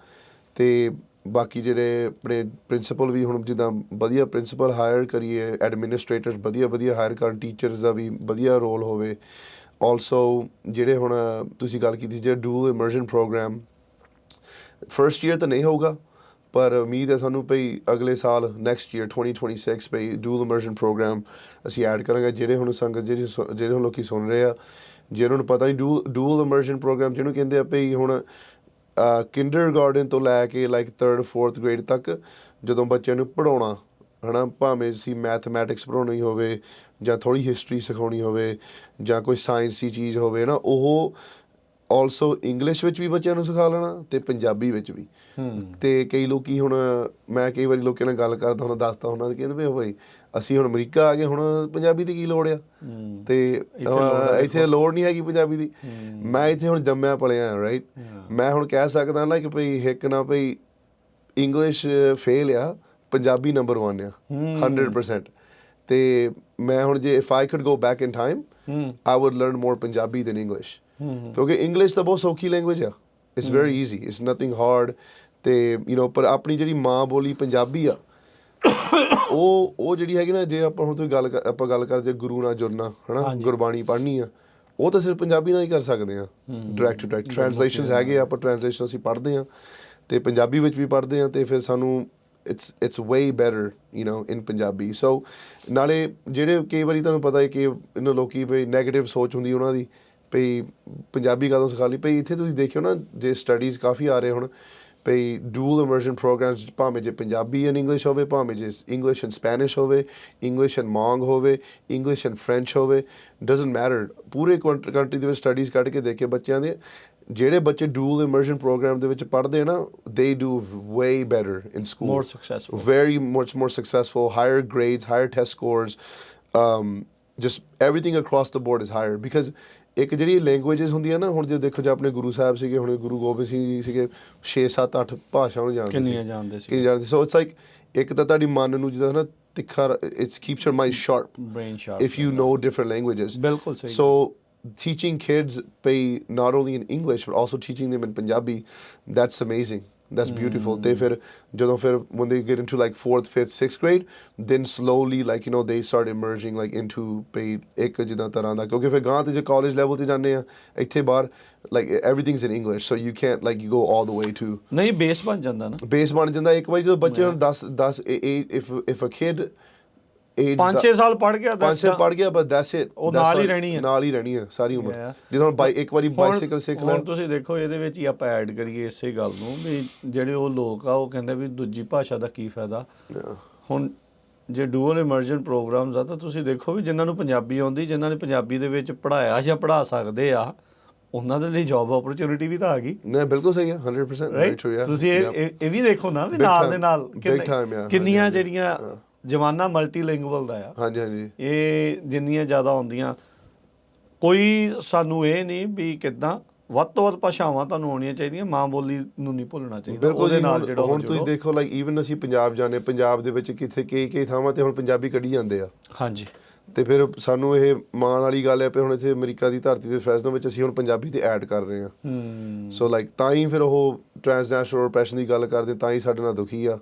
ਤੇ ਬਾਕੀ ਜਿਹੜੇ ਆਪਣੇ ਪ੍ਰਿੰਸੀਪਲ ਵੀ ਹੁਣ ਜਿੱਦਾਂ ਵਧੀਆ ਪ੍ਰਿੰਸੀਪਲ ਹਾਇਰ ਕਰੀਏ ਐਡਮਿਨਿਸਟ੍ਰੇਟਰਸ ਵਧੀਆ ਵਧੀਆ ਹਾਇਰ ਕਰਨ ਟੀਚਰਸ ਦਾ ਵੀ ਵਧੀਆ ਰੋਲ ਹੋਵੇ। ਆਲਸੋ ਜਿਹੜੇ ਹੁਣ ਤੁਸੀਂ ਗੱਲ ਕੀਤੀ ਜਿਹੜਾ dual immersion program first year ਤਾਂ ਨਹੀਂ ਹੋਊਗਾ, ਪਰ ਉਮੀਦ ਹੈ ਸਾਨੂੰ ਭਈ ਅਗਲੇ ਸਾਲ ਨੈਕਸਟ ਈਅਰ 2026 ਭਈ ਡੂਲ ਇਮਰਜਨ ਪ੍ਰੋਗਰਾਮ ਅਸੀਂ ਐਡ ਕਰਾਂਗੇ। ਜਿਹੜੇ ਹੁਣ ਸੰਗਤ, ਜਿਹੜੇ ਸੁ- ਜਿਹੜੇ ਹੁਣ ਲੋਕੀ ਸੁਣ ਰਹੇ ਆ ਜਿਹਨਾਂ ਨੂੰ ਪਤਾ ਨਹੀਂ ਡੂਲ ਇਮਰਜਨ ਪ੍ਰੋਗਰਾਮ ਜਿਹਨੂੰ ਕਹਿੰਦੇ ਆ ਭਈ ਹੁਣ ਕਿੰਡਰਗਾਰਟਨ ਤੋਂ ਲੈ ਕੇ ਲਾਈਕ 3rd 4th ਗ੍ਰੇਡ ਤੱਕ ਜਦੋਂ ਬੱਚਿਆਂ ਨੂੰ ਪੜਾਉਣਾ ਹਨਾ ਭਾਵੇਂ ਅਸੀਂ ਮੈਥਮੈਟਿਕਸ ਪੜਾਉਣੀ ਹੋਵੇ ਜਾਂ ਥੋੜੀ ਹਿਸਟਰੀ ਸਿਖਾਉਣੀ ਹੋਵੇ ਜਾਂ ਕੋਈ ਸਾਇੰਸੀ ਚੀਜ਼ ਹੋਵੇ ਨਾ ਉਹ ਆਲਸੋ ਇੰਗਲਿਸ਼ ਵਿੱਚ ਵੀ ਬੱਚਿਆਂ ਨੂੰ ਸਿਖਾ ਲੈਣਾ ਤੇ ਪੰਜਾਬੀ ਵਿੱਚ ਵੀ। ਤੇ ਕਈ ਲੋਕੀ ਹੁਣ ਮੈਂ ਕਈ ਵਾਰੀ ਲੋਕਾਂ ਨਾਲ ਗੱਲ ਕਰਦਾ ਹੁੰਦਾ ਦੱਸਦਾ ਹੁੰਦਾ ਕਹਿੰਦੇ ਵੀ ਭਾਈ ਅਸੀਂ ਹੁਣ ਅਮਰੀਕਾ ਆ ਗਏ ਹੁਣ ਪੰਜਾਬੀ ਦੀ ਕੀ ਲੋੜ ਆ? ਤੇ ਇੱਥੇ ਲੋੜ ਨਹੀਂ ਹੈਗੀ ਪੰਜਾਬੀ ਦੀ। ਮੈਂ ਇੱਥੇ ਹੁਣ ਜੰਮਿਆ ਪਲਿਆ ਰਾਈਟ। ਮੈਂ ਹੁਣ ਕਹਿ ਸਕਦਾ ਨਾ ਕਿ ਭਈ ਹਿੱਕ ਨਾ ਭਈ ਇੰਗਲਿਸ਼ ਫੇਲ ਆ ਪੰਜਾਬੀ ਨੰਬਰ 1 ਆ ਹੂੰ। 100% ਤੇ ਮੈਂ ਹੁਣ ਜੇ if I could go back in time would learn more Punjabi than English. ਹੂੰ ਕਿਉਂਕਿ ਇੰਗਲਿਸ਼ ਤਾਂ ਬਹੁਤ ਸੌਖੀ ਲੈਂਗੁਏਜ ਆ। It's very easy it's nothing hard ਤੇ ਯੂ نو ਪਰ ਆਪਣੀ ਜਿਹੜੀ ਮਾਂ ਬੋਲੀ ਪੰਜਾਬੀ ਆ ਉਹ ਉਹ ਜਿਹੜੀ ਹੈਗੀ ਨਾ ਜੇ ਆਪਾਂ ਹੁਣ ਤੁਸੀਂ ਗੱਲ ਕਰ- ਆਪਾਂ ਗੱਲ ਕਰਦੇ ਗੁਰੂ ਨਾਲ ਜੁੜਨਾ ਹਨਾ ਹਾਂਜੀ। ਗੁਰਬਾਣੀ ਪੜ੍ਹਨੀ ਆ ਉਹ ਤਾਂ ਸਿਰਫ ਪੰਜਾਬੀ ਨਾਲ ਹੀ ਕਰ ਸਕਦੇ ਆ। ਡਾਇਰੈਕਟ ਡਾਇਰੈਕਟ ਟ੍ਰਾਂਸਲੇਸ਼ਨਸ ਹੈਗੇ ਆ, ਆਪਾਂ ਟ੍ਰਾਂਸਲੇਸ਼ਨ ਅਸੀਂ ਪੜ੍ਹਦੇ ਆ ਤੇ ਪੰਜਾਬੀ ਵਿੱਚ ਵੀ ਪੜ੍ਹਦੇ ਆ ਤੇ ਫਿਰ ਸਾਨੂੰ it's it's way better you know in Punjabi. So ਨਾਲੇ ਜਿਹੜੇ ਕਈ ਵਾਰੀ ਤੁਹਾਨੂੰ ਪਤਾ ਹੈ ਕਿ ਇਹਨਾਂ ਲੋਕੀ ਵੀ ਨੈਗੇਟਿਵ ਸੋਚ ਹੁੰਦੀ ਉਹਨਾਂ ਦੀ ਭਈ ਪੰਜਾਬੀ ਕਦੋਂ ਸਿਖਾ ਲਈ? ਭਈ ਇੱਥੇ ਤੁਸੀਂ ਦੇਖਿਓ ਨਾ ਜੇ ਸਟੱਡੀਜ਼ ਕਾਫੀ ਆ ਰਹੇ ਹੁਣ ਭਈ ਡੂਲ ਇਮਰਜਨ ਪ੍ਰੋਗਰਾਮਸ ਭਾਵੇਂ ਜੇ ਪੰਜਾਬੀ ਐਂਡ ਇੰਗਲਿਸ਼ ਹੋਵੇ ਭਾਵੇਂ ਜੇ ਇੰਗਲਿਸ਼ ਐਂਡ ਸਪੈਨਿਸ਼ ਹੋਵੇ ਇੰਗਲਿਸ਼ ਐਂਡ ਮੌਂਗ ਹੋਵੇ ਇੰਗਲਿਸ਼ ਐਂਡ ਫ੍ਰੈਂਚ ਹੋਵੇ ਡਸਨਟ ਮੈਟਰ ਪੂਰੇ ਕੰਟਰੀ ਦੇ ਵਿੱਚ ਸਟੱਡੀਜ਼ ਕੱਢ ਕੇ ਦੇਖੇ ਬੱਚਿਆਂ ਦੇ ਜਿਹੜੇ ਬੱਚੇ ਡੂਲ ਇਮਰਜਨ ਪ੍ਰੋਗਰਾਮ ਦੇ ਵਿੱਚ ਪੜ੍ਹਦੇ ਨਾ they do way better in school More successful. very much more successful, higher grades, higher test scores. Um, just everything across the board is higher because ਇੱਕ ਜਿਹੜੀ ਲੈਂਗੁਏਜਸ ਹੁੰਦੀਆਂ ਨਾ ਹੁਣ ਜੇ ਦੇਖੋ ਜੇ ਆਪਣੇ ਗੁਰੂ ਸਾਹਿਬ ਸੀਗੇ ਹੁਣ ਗੁਰੂ ਗੋਬਿੰਦ ਸਿੰਘ ਜੀ ਸੀਗੇ 6 7 8 ਭਾਸ਼ਾਵਾਂ ਨੂੰ ਜਾਣਦੇ ਕਿੰਨੀਆਂ ਜਾਣਦੇ ਸੀ? ਕਿ ਜਾਣਦੇ ਸੋ? ਇਟਸ ਲਾਈਕ ਇੱਕ ਤਾਂ ਤੁਹਾਡੀ ਮਨ ਨੂੰ ਜਿਹਦਾ ਨਾ ਤਿੱਖਾ it's keeps your mind sharp brain sharp if you know different languages. ਬਿਲਕੁਲ ਸਹੀ so teaching kids pay not only in english but also teaching them in punjabi that's amazing. That's beautiful they ਫਿਰ ਜਦੋਂ ਫਿਰ when they get into like fourth fifth sixth grade then slowly like you know they start emerging like into pay ਇੱਕ ਜਿੱਦਾਂ ਤਰ੍ਹਾਂ ਦਾ ਕਿਉਂਕਿ ਫਿਰ ਗਾਂ ਤੇ ਜੇ ਕਾਲਜ ਲੈਵਲ ਤੇ ਜਾਂਦੇ ਆ ਇੱਥੇ ਬਾਹਰ like everything's in english so you can't like you go all the way to ਨਹੀਂ ਬੇਸ ਬਣ ਜਾਂਦਾ ਨਾ ਬੇਸ ਬਣ ਜਾਂਦਾ ਇੱਕ ਵਾਰੀ ਜਦੋਂ ਬੱਚੇ ਹੁਣ 10 10 if if a kid ਪੰਜ 6 ਸਾਲ ਪੜ ਗਿਆ ਪੰਜ ਸੇ ਪੜ ਗਿਆ ਬਸ ਦੈਟਸ ਇਟ ਉਹ ਨਾਲ ਹੀ ਰਹਿਣੀ ਹੈ। ਨਾਲ ਹੀ ਰਹਿਣੀ ਹੈ ਸਾਰੀ ਉਮਰ। ਜਦੋਂ ਹੁਣ ਬਾਈ ਇੱਕ ਵਾਰੀ ਬਾਈਸਾਈਕਲ ਸਿੱਖ ਲੈ ਹੁਣ ਤੁਸੀਂ ਦੇਖੋ ਇਹਦੇ ਵਿੱਚ ਹੀ ਆਪਾਂ ਐਡ ਕਰੀਏ ਇਸੇ ਗੱਲ ਨੂੰ ਵੀ ਜਿਹੜੇ ਉਹ ਲੋਕ ਆ ਉਹ ਕਹਿੰਦੇ ਵੀ ਦੂਜੀ ਭਾਸ਼ਾ ਦਾ ਕੀ ਫਾਇਦਾ? ਹੁਣ ਜੇ ਡੂਅਲ ਇਮਰਜੈਂਟ ਪ੍ਰੋਗਰਾਮਸ ਆ ਤਾਂ ਤੁਸੀਂ ਦੇਖੋ ਵੀ ਜਿਨ੍ਹਾਂ ਨੂੰ ਪੰਜਾਬੀ ਆਉਂਦੀ ਜਿਨ੍ਹਾਂ ਨੇ ਪੰਜਾਬੀ ਦੇ ਵਿੱਚ ਪੜਾਇਆ ਜਾਂ ਪੜਾ ਸਕਦੇ ਆ ਉਹਨਾਂ ਦੇ ਲਈ ਜੌਬ ਓਪਰਚੁਨਿਟੀ ਵੀ ਤਾਂ ਆ ਗਈ। ਨਹੀਂ ਬਿਲਕੁਲ ਸਹੀ ਹੈ 100% ਰਾਈਟ ਤੁਸੀਂ ਇਹ ਵੀ ਦੇਖੋ ਨਾ ਵੀ ਨਾਲ ਦੇ ਨਾਲ ਕਿੰਨੀਆਂ ਜਿਹੜੀਆਂ ਜਮਾਨਾ ਮਲਟੀਲਿੰਗੁਅਲ ਦਾ ਆ। ਹਾਂਜੀ ਹਾਂਜੀ। ਇਹ ਜਿੰਨੀਆਂ ਜ਼ਿਆਦਾ ਹੁੰਦੀਆਂ ਕੋਈ ਸਾਨੂੰ ਇਹ ਨਹੀਂ ਵੀ ਕਿਦਾਂ ਵੱਧ ਤੋਂ ਵੱਧ ਭਾਸ਼ਾਵਾਂ ਤੁਹਾਨੂੰ ਆਉਣੀਆਂ ਚਾਹੀਦੀਆਂ ਮਾਂ ਬੋਲੀ ਨੂੰ ਨਹੀਂ ਭੁੱਲਣਾ ਚਾਹੀਦਾ ਉਹਦੇ ਨਾਲ ਹੁਣ- ਜਿਹੜਾ ਹੁਣ ਤੁਸੀਂ ਦੇਖੋ ਲਾਈਕ ਈਵਨ ਅਸੀਂ ਪੰਜਾਬ ਜਾਂਦੇ ਪੰਜਾਬ ਦੇ ਵਿੱਚ ਕਿਥੇ ਕਈ ਕਈ ਥਾਵਾਂ ਤੇ ਹੁਣ ਪੰਜਾਬੀ ਕੱਢੀ ਜਾਂਦੇ ਆ। ਹਾਂਜੀ। ਤੇ ਫਿਰ ਸਾਨੂੰ ਇਹ ਮਾਣ ਵਾਲੀ ਗੱਲ ਹੈ ਕਿ ਹੁਣ ਇੱਥੇ ਅਮਰੀਕਾ ਦੀ ਧਰਤੀ ਤੇ ਫ੍ਰੈਸਨੋ ਵਿੱਚ ਅਸੀਂ ਹੁਣ ਪੰਜਾਬੀ ਤੇ ਐਡ ਕਰ ਰਹੇ ਹਾਂ। ਹੂੰ। ਸੋ ਲਾਈਕ ਤਾਂ ਹੀ ਫਿਰ ਉਹ ਟ੍ਰਾਂਸਨੈਸ਼ਨਲ ਆਪਰੇਸ਼ਨ ਦੀ ਗੱਲ ਕਰਦੇ ਤਾਂ ਹੀ ਸਾਡੇ ਨਾਲ ਦੁਖੀ ਆ।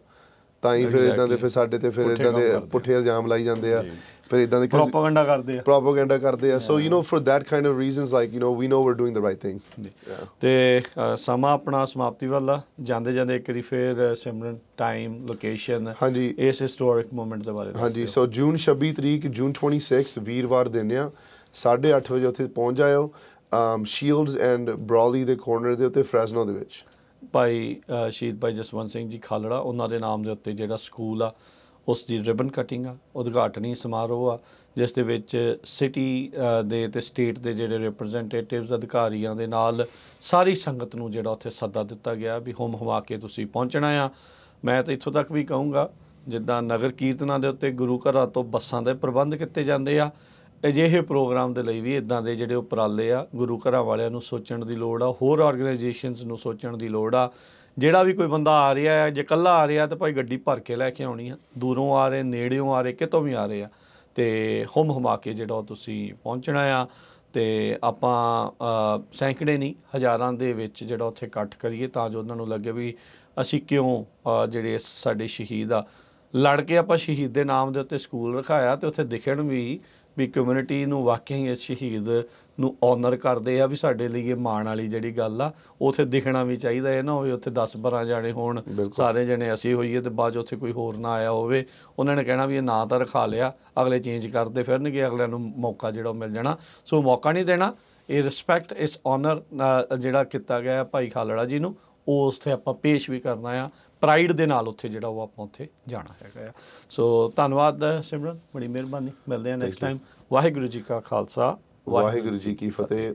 ਤਾਂ ਹੀ ਫਿਰ ਇਦਾਂ ਦੇ ਫਿਰ ਸਾਡੇ ਤੇ ਫਿਰ ਇਦਾਂ ਦੇ ਪੁੱਠੇ ਇਲਜ਼ਾਮ ਲਾਈ ਜਾਂਦੇ ਆ। ਫਿਰ ਇਦਾਂ ਦੇ ਪ੍ਰੋਪਾਗੈਂਡਾ ਕਰਦੇ ਆ। ਪ੍ਰੋਪਾਗੈਂਡਾ ਕਰਦੇ ਆ। So you know for that kind of reasons like you know we know we are doing the right thing ਤੇ ਸਮਾਂ ਆਪਣਾ ਸਮਾਪਤੀ ਵੱਲ। ਜਾਂਦੇ ਜਾਂਦੇ ਇੱਕ ਵਾਰੀ ਫਿਰ ਸਿਮਰਨ ਟਾਈਮ ਲੋਕੇਸ਼ਨ ਹਾਂਜੀ। ਇਸ ਹਿਸਟੋਰਿਕ ਮੂਮੈਂਟ ਦੇ ਬਾਰੇ ਹਾਂਜੀ। ਸੋ ਜੂਨ 26 ਤਰੀਕ ਜੂਨ 26 ਵੀਰਵਾਰ ਦਿਨ ਆ। 8:30 ਵਜੇ ਉੱਥੇ ਪਹੁੰਚ ਜਾਇਓ ਸ਼ੀਲਡਸ ਐਂਡ ਬ੍ਰੌਲੀ ਦੇ ਕੋਰਨਰ ਦੇ ਉੱਤੇ ਫ੍ਰੈਸਨੋ ਦੇ ਵਿੱਚ। ਭਾਈ ਸ਼ਹੀਦ ਭਾਈ ਜਸਵੰਤ ਸਿੰਘ ਜੀ ਖਾਲੜਾ, ਉਹਨਾਂ ਦੇ ਨਾਮ ਦੇ ਉੱਤੇ ਜਿਹੜਾ ਸਕੂਲ ਆ, ਉਸ ਦੀ ਰਿਬਨ ਕਟਿੰਗ ਆ, ਉਦਘਾਟਨੀ ਸਮਾਰੋਹ ਆ, ਜਿਸ ਦੇ ਵਿੱਚ ਸਿਟੀ ਦੇ ਤੇ ਸਟੇਟ ਦੇ ਜਿਹੜੇ ਰਿਪਰੈਜ਼ੈਂਟੇਟਿਵਸ ਅਧਿਕਾਰੀਆਂ ਦੇ ਨਾਲ ਸਾਰੀ ਸੰਗਤ ਨੂੰ ਜਿਹੜਾ ਉੱਥੇ ਸੱਦਾ ਦਿੱਤਾ ਗਿਆ ਵੀ ਹੁਮ ਹੁਮਾ ਕੇ ਤੁਸੀਂ ਪਹੁੰਚਣਾ ਆ। ਮੈਂ ਤਾਂ ਇੱਥੋਂ ਤੱਕ ਵੀ ਕਹੂੰਗਾ, ਜਿੱਦਾਂ ਨਗਰ ਕੀਰਤਨਾਂ ਦੇ ਉੱਤੇ ਗੁਰੂ ਘਰਾਂ ਤੋਂ ਬੱਸਾਂ ਦੇ ਪ੍ਰਬੰਧ ਕੀਤੇ ਜਾਂਦੇ ਆ ਅਜਿਹੇ ਪ੍ਰੋਗਰਾਮ ਦੇ ਲਈ ਵੀ ਇਦਾਂ ਦੇ ਜਿਹੜੇ ਉਪਰਾਲੇ ਆ, ਗੁਰੂ ਘਰਾਂ ਵਾਲਿਆਂ ਨੂੰ ਸੋਚਣ ਦੀ ਲੋੜ ਆ, ਹੋਰ ਆਰਗੇਨਾਈਜੇਸ਼ਨਸ ਨੂੰ ਸੋਚਣ ਦੀ ਲੋੜ ਆ। ਜਿਹੜਾ ਵੀ ਕੋਈ ਬੰਦਾ ਆ ਰਿਹਾ ਹੈ, ਜੇ ਇਕੱਲਾ ਆ ਰਿਹਾ ਤਾਂ ਭਾਈ ਗੱਡੀ ਭਰ ਕੇ ਲੈ ਕੇ ਆਉਣੀ ਆ। ਦੂਰੋਂ ਆ ਰਹੇ, ਨੇੜਿਓਂ ਆ ਰਹੇ, ਕਿਤੋਂ ਵੀ ਆ ਰਹੇ ਆ। ਤੇ ਹੁਮ ਹੁਮਾ ਕੇ ਜਿਹੜਾ ਉਹ ਤੁਸੀਂ ਪਹੁੰਚਣਾ ਆ। ਤੇ ਆਪਾਂ ਸੈਂਕੜੇ ਨਹੀਂ, ਹਜ਼ਾਰਾਂ ਦੇ ਵਿੱਚ ਜਿਹੜਾ ਉੱਥੇ ਇਕੱਠ ਕਰੀਏ ਤਾਂ ਜੋ ਉਹਨਾਂ ਨੂੰ ਲੱਗੇ ਵੀ ਅਸੀਂ ਕਿਉਂ ਜਿਹੜੇ ਇਸ ਸਾਡੇ ਸ਼ਹੀਦ ਆ। ਲੜ ਕੇ ਆਪਾਂ ਸ਼ਹੀਦ ਦੇ ਨਾਮ ਦੇ ਉੱਤੇ ਸਕੂਲ ਰਖਾਇਆ ਤੇ ਉੱਥੇ ਦਿਖਣ ਵੀ ਵੀ ਕਮਿਊਨਿਟੀ ਨੂੰ ਵਾਕਈ ਇਹ ਸ਼ਹੀਦ ਨੂੰ ਓਨਰ ਕਰਦੇ ਆ ਵੀ ਸਾਡੇ ਲਈ ਇਹ ਮਾਣ ਵਾਲੀ ਜਿਹੜੀ ਗੱਲ ਆ ਉਥੇ ਦਿਖਣਾ ਵੀ ਚਾਹੀਦਾ ਇਹ ਨਾ ਹੋਵੇ ਉੱਥੇ 10 12 ਜਾਣੇ ਹੋਣ। ਸਾਰੇ ਜਣੇ ਅਸੀਂ ਹੋਈਏ ਤੇ ਬਾਅਦ ਉੱਥੇ ਕੋਈ ਹੋਰ ਨਾ ਆਇਆ ਹੋਵੇ। ਉਹਨਾਂ ਨੇ ਕਹਿਣਾ ਵੀ ਇਹ ਨਾਂ ਤਾਂ ਰਖਾ ਲਿਆ ਅਗਲੇ ਚੇਂਜ ਕਰਦੇ ਫਿਰਨਗੇ ਅਗਲਿਆਂ ਨੂੰ ਮੌਕਾ ਜਿਹੜਾ ਮਿਲ ਜਾਣਾ। ਸੋ ਮੌਕਾ ਨਹੀਂ ਦੇਣਾ ਇਹ ਰਿਸਪੈਕਟ ਇਸ ਆਨਰ ਜਿਹੜਾ ਕੀਤਾ ਗਿਆ ਹੈ ਭਾਈ ਖਾਲੜਾ ਜੀ ਨੂੰ ਉਹ ਉੱਥੇ ਆਪਾਂ ਪੇਸ਼ ਵੀ ਕਰਨਾ ਆ। ਪ੍ਰਾਈਡ ਦੇ ਨਾਲ ਉੱਥੇ ਜਿਹੜਾ ਉਹ ਆਪਾਂ ਉੱਥੇ ਜਾਣਾ ਹੈਗਾ ਆ। ਸੋ ਧੰਨਵਾਦ ਸਿਮਰਨ ਬੜੀ ਮਿਹਰਬਾਨੀ। ਮਿਲਦੇ ਹਾਂ ਨੈਕਸਟ ਟਾਈਮ ਵਾਹਿਗੁਰੂ ਜੀ ਕਾ ਖਾਲਸਾ ਵਾਹਿਗੁਰੂ ਜੀ ਕੀ ਫਤਿਹ।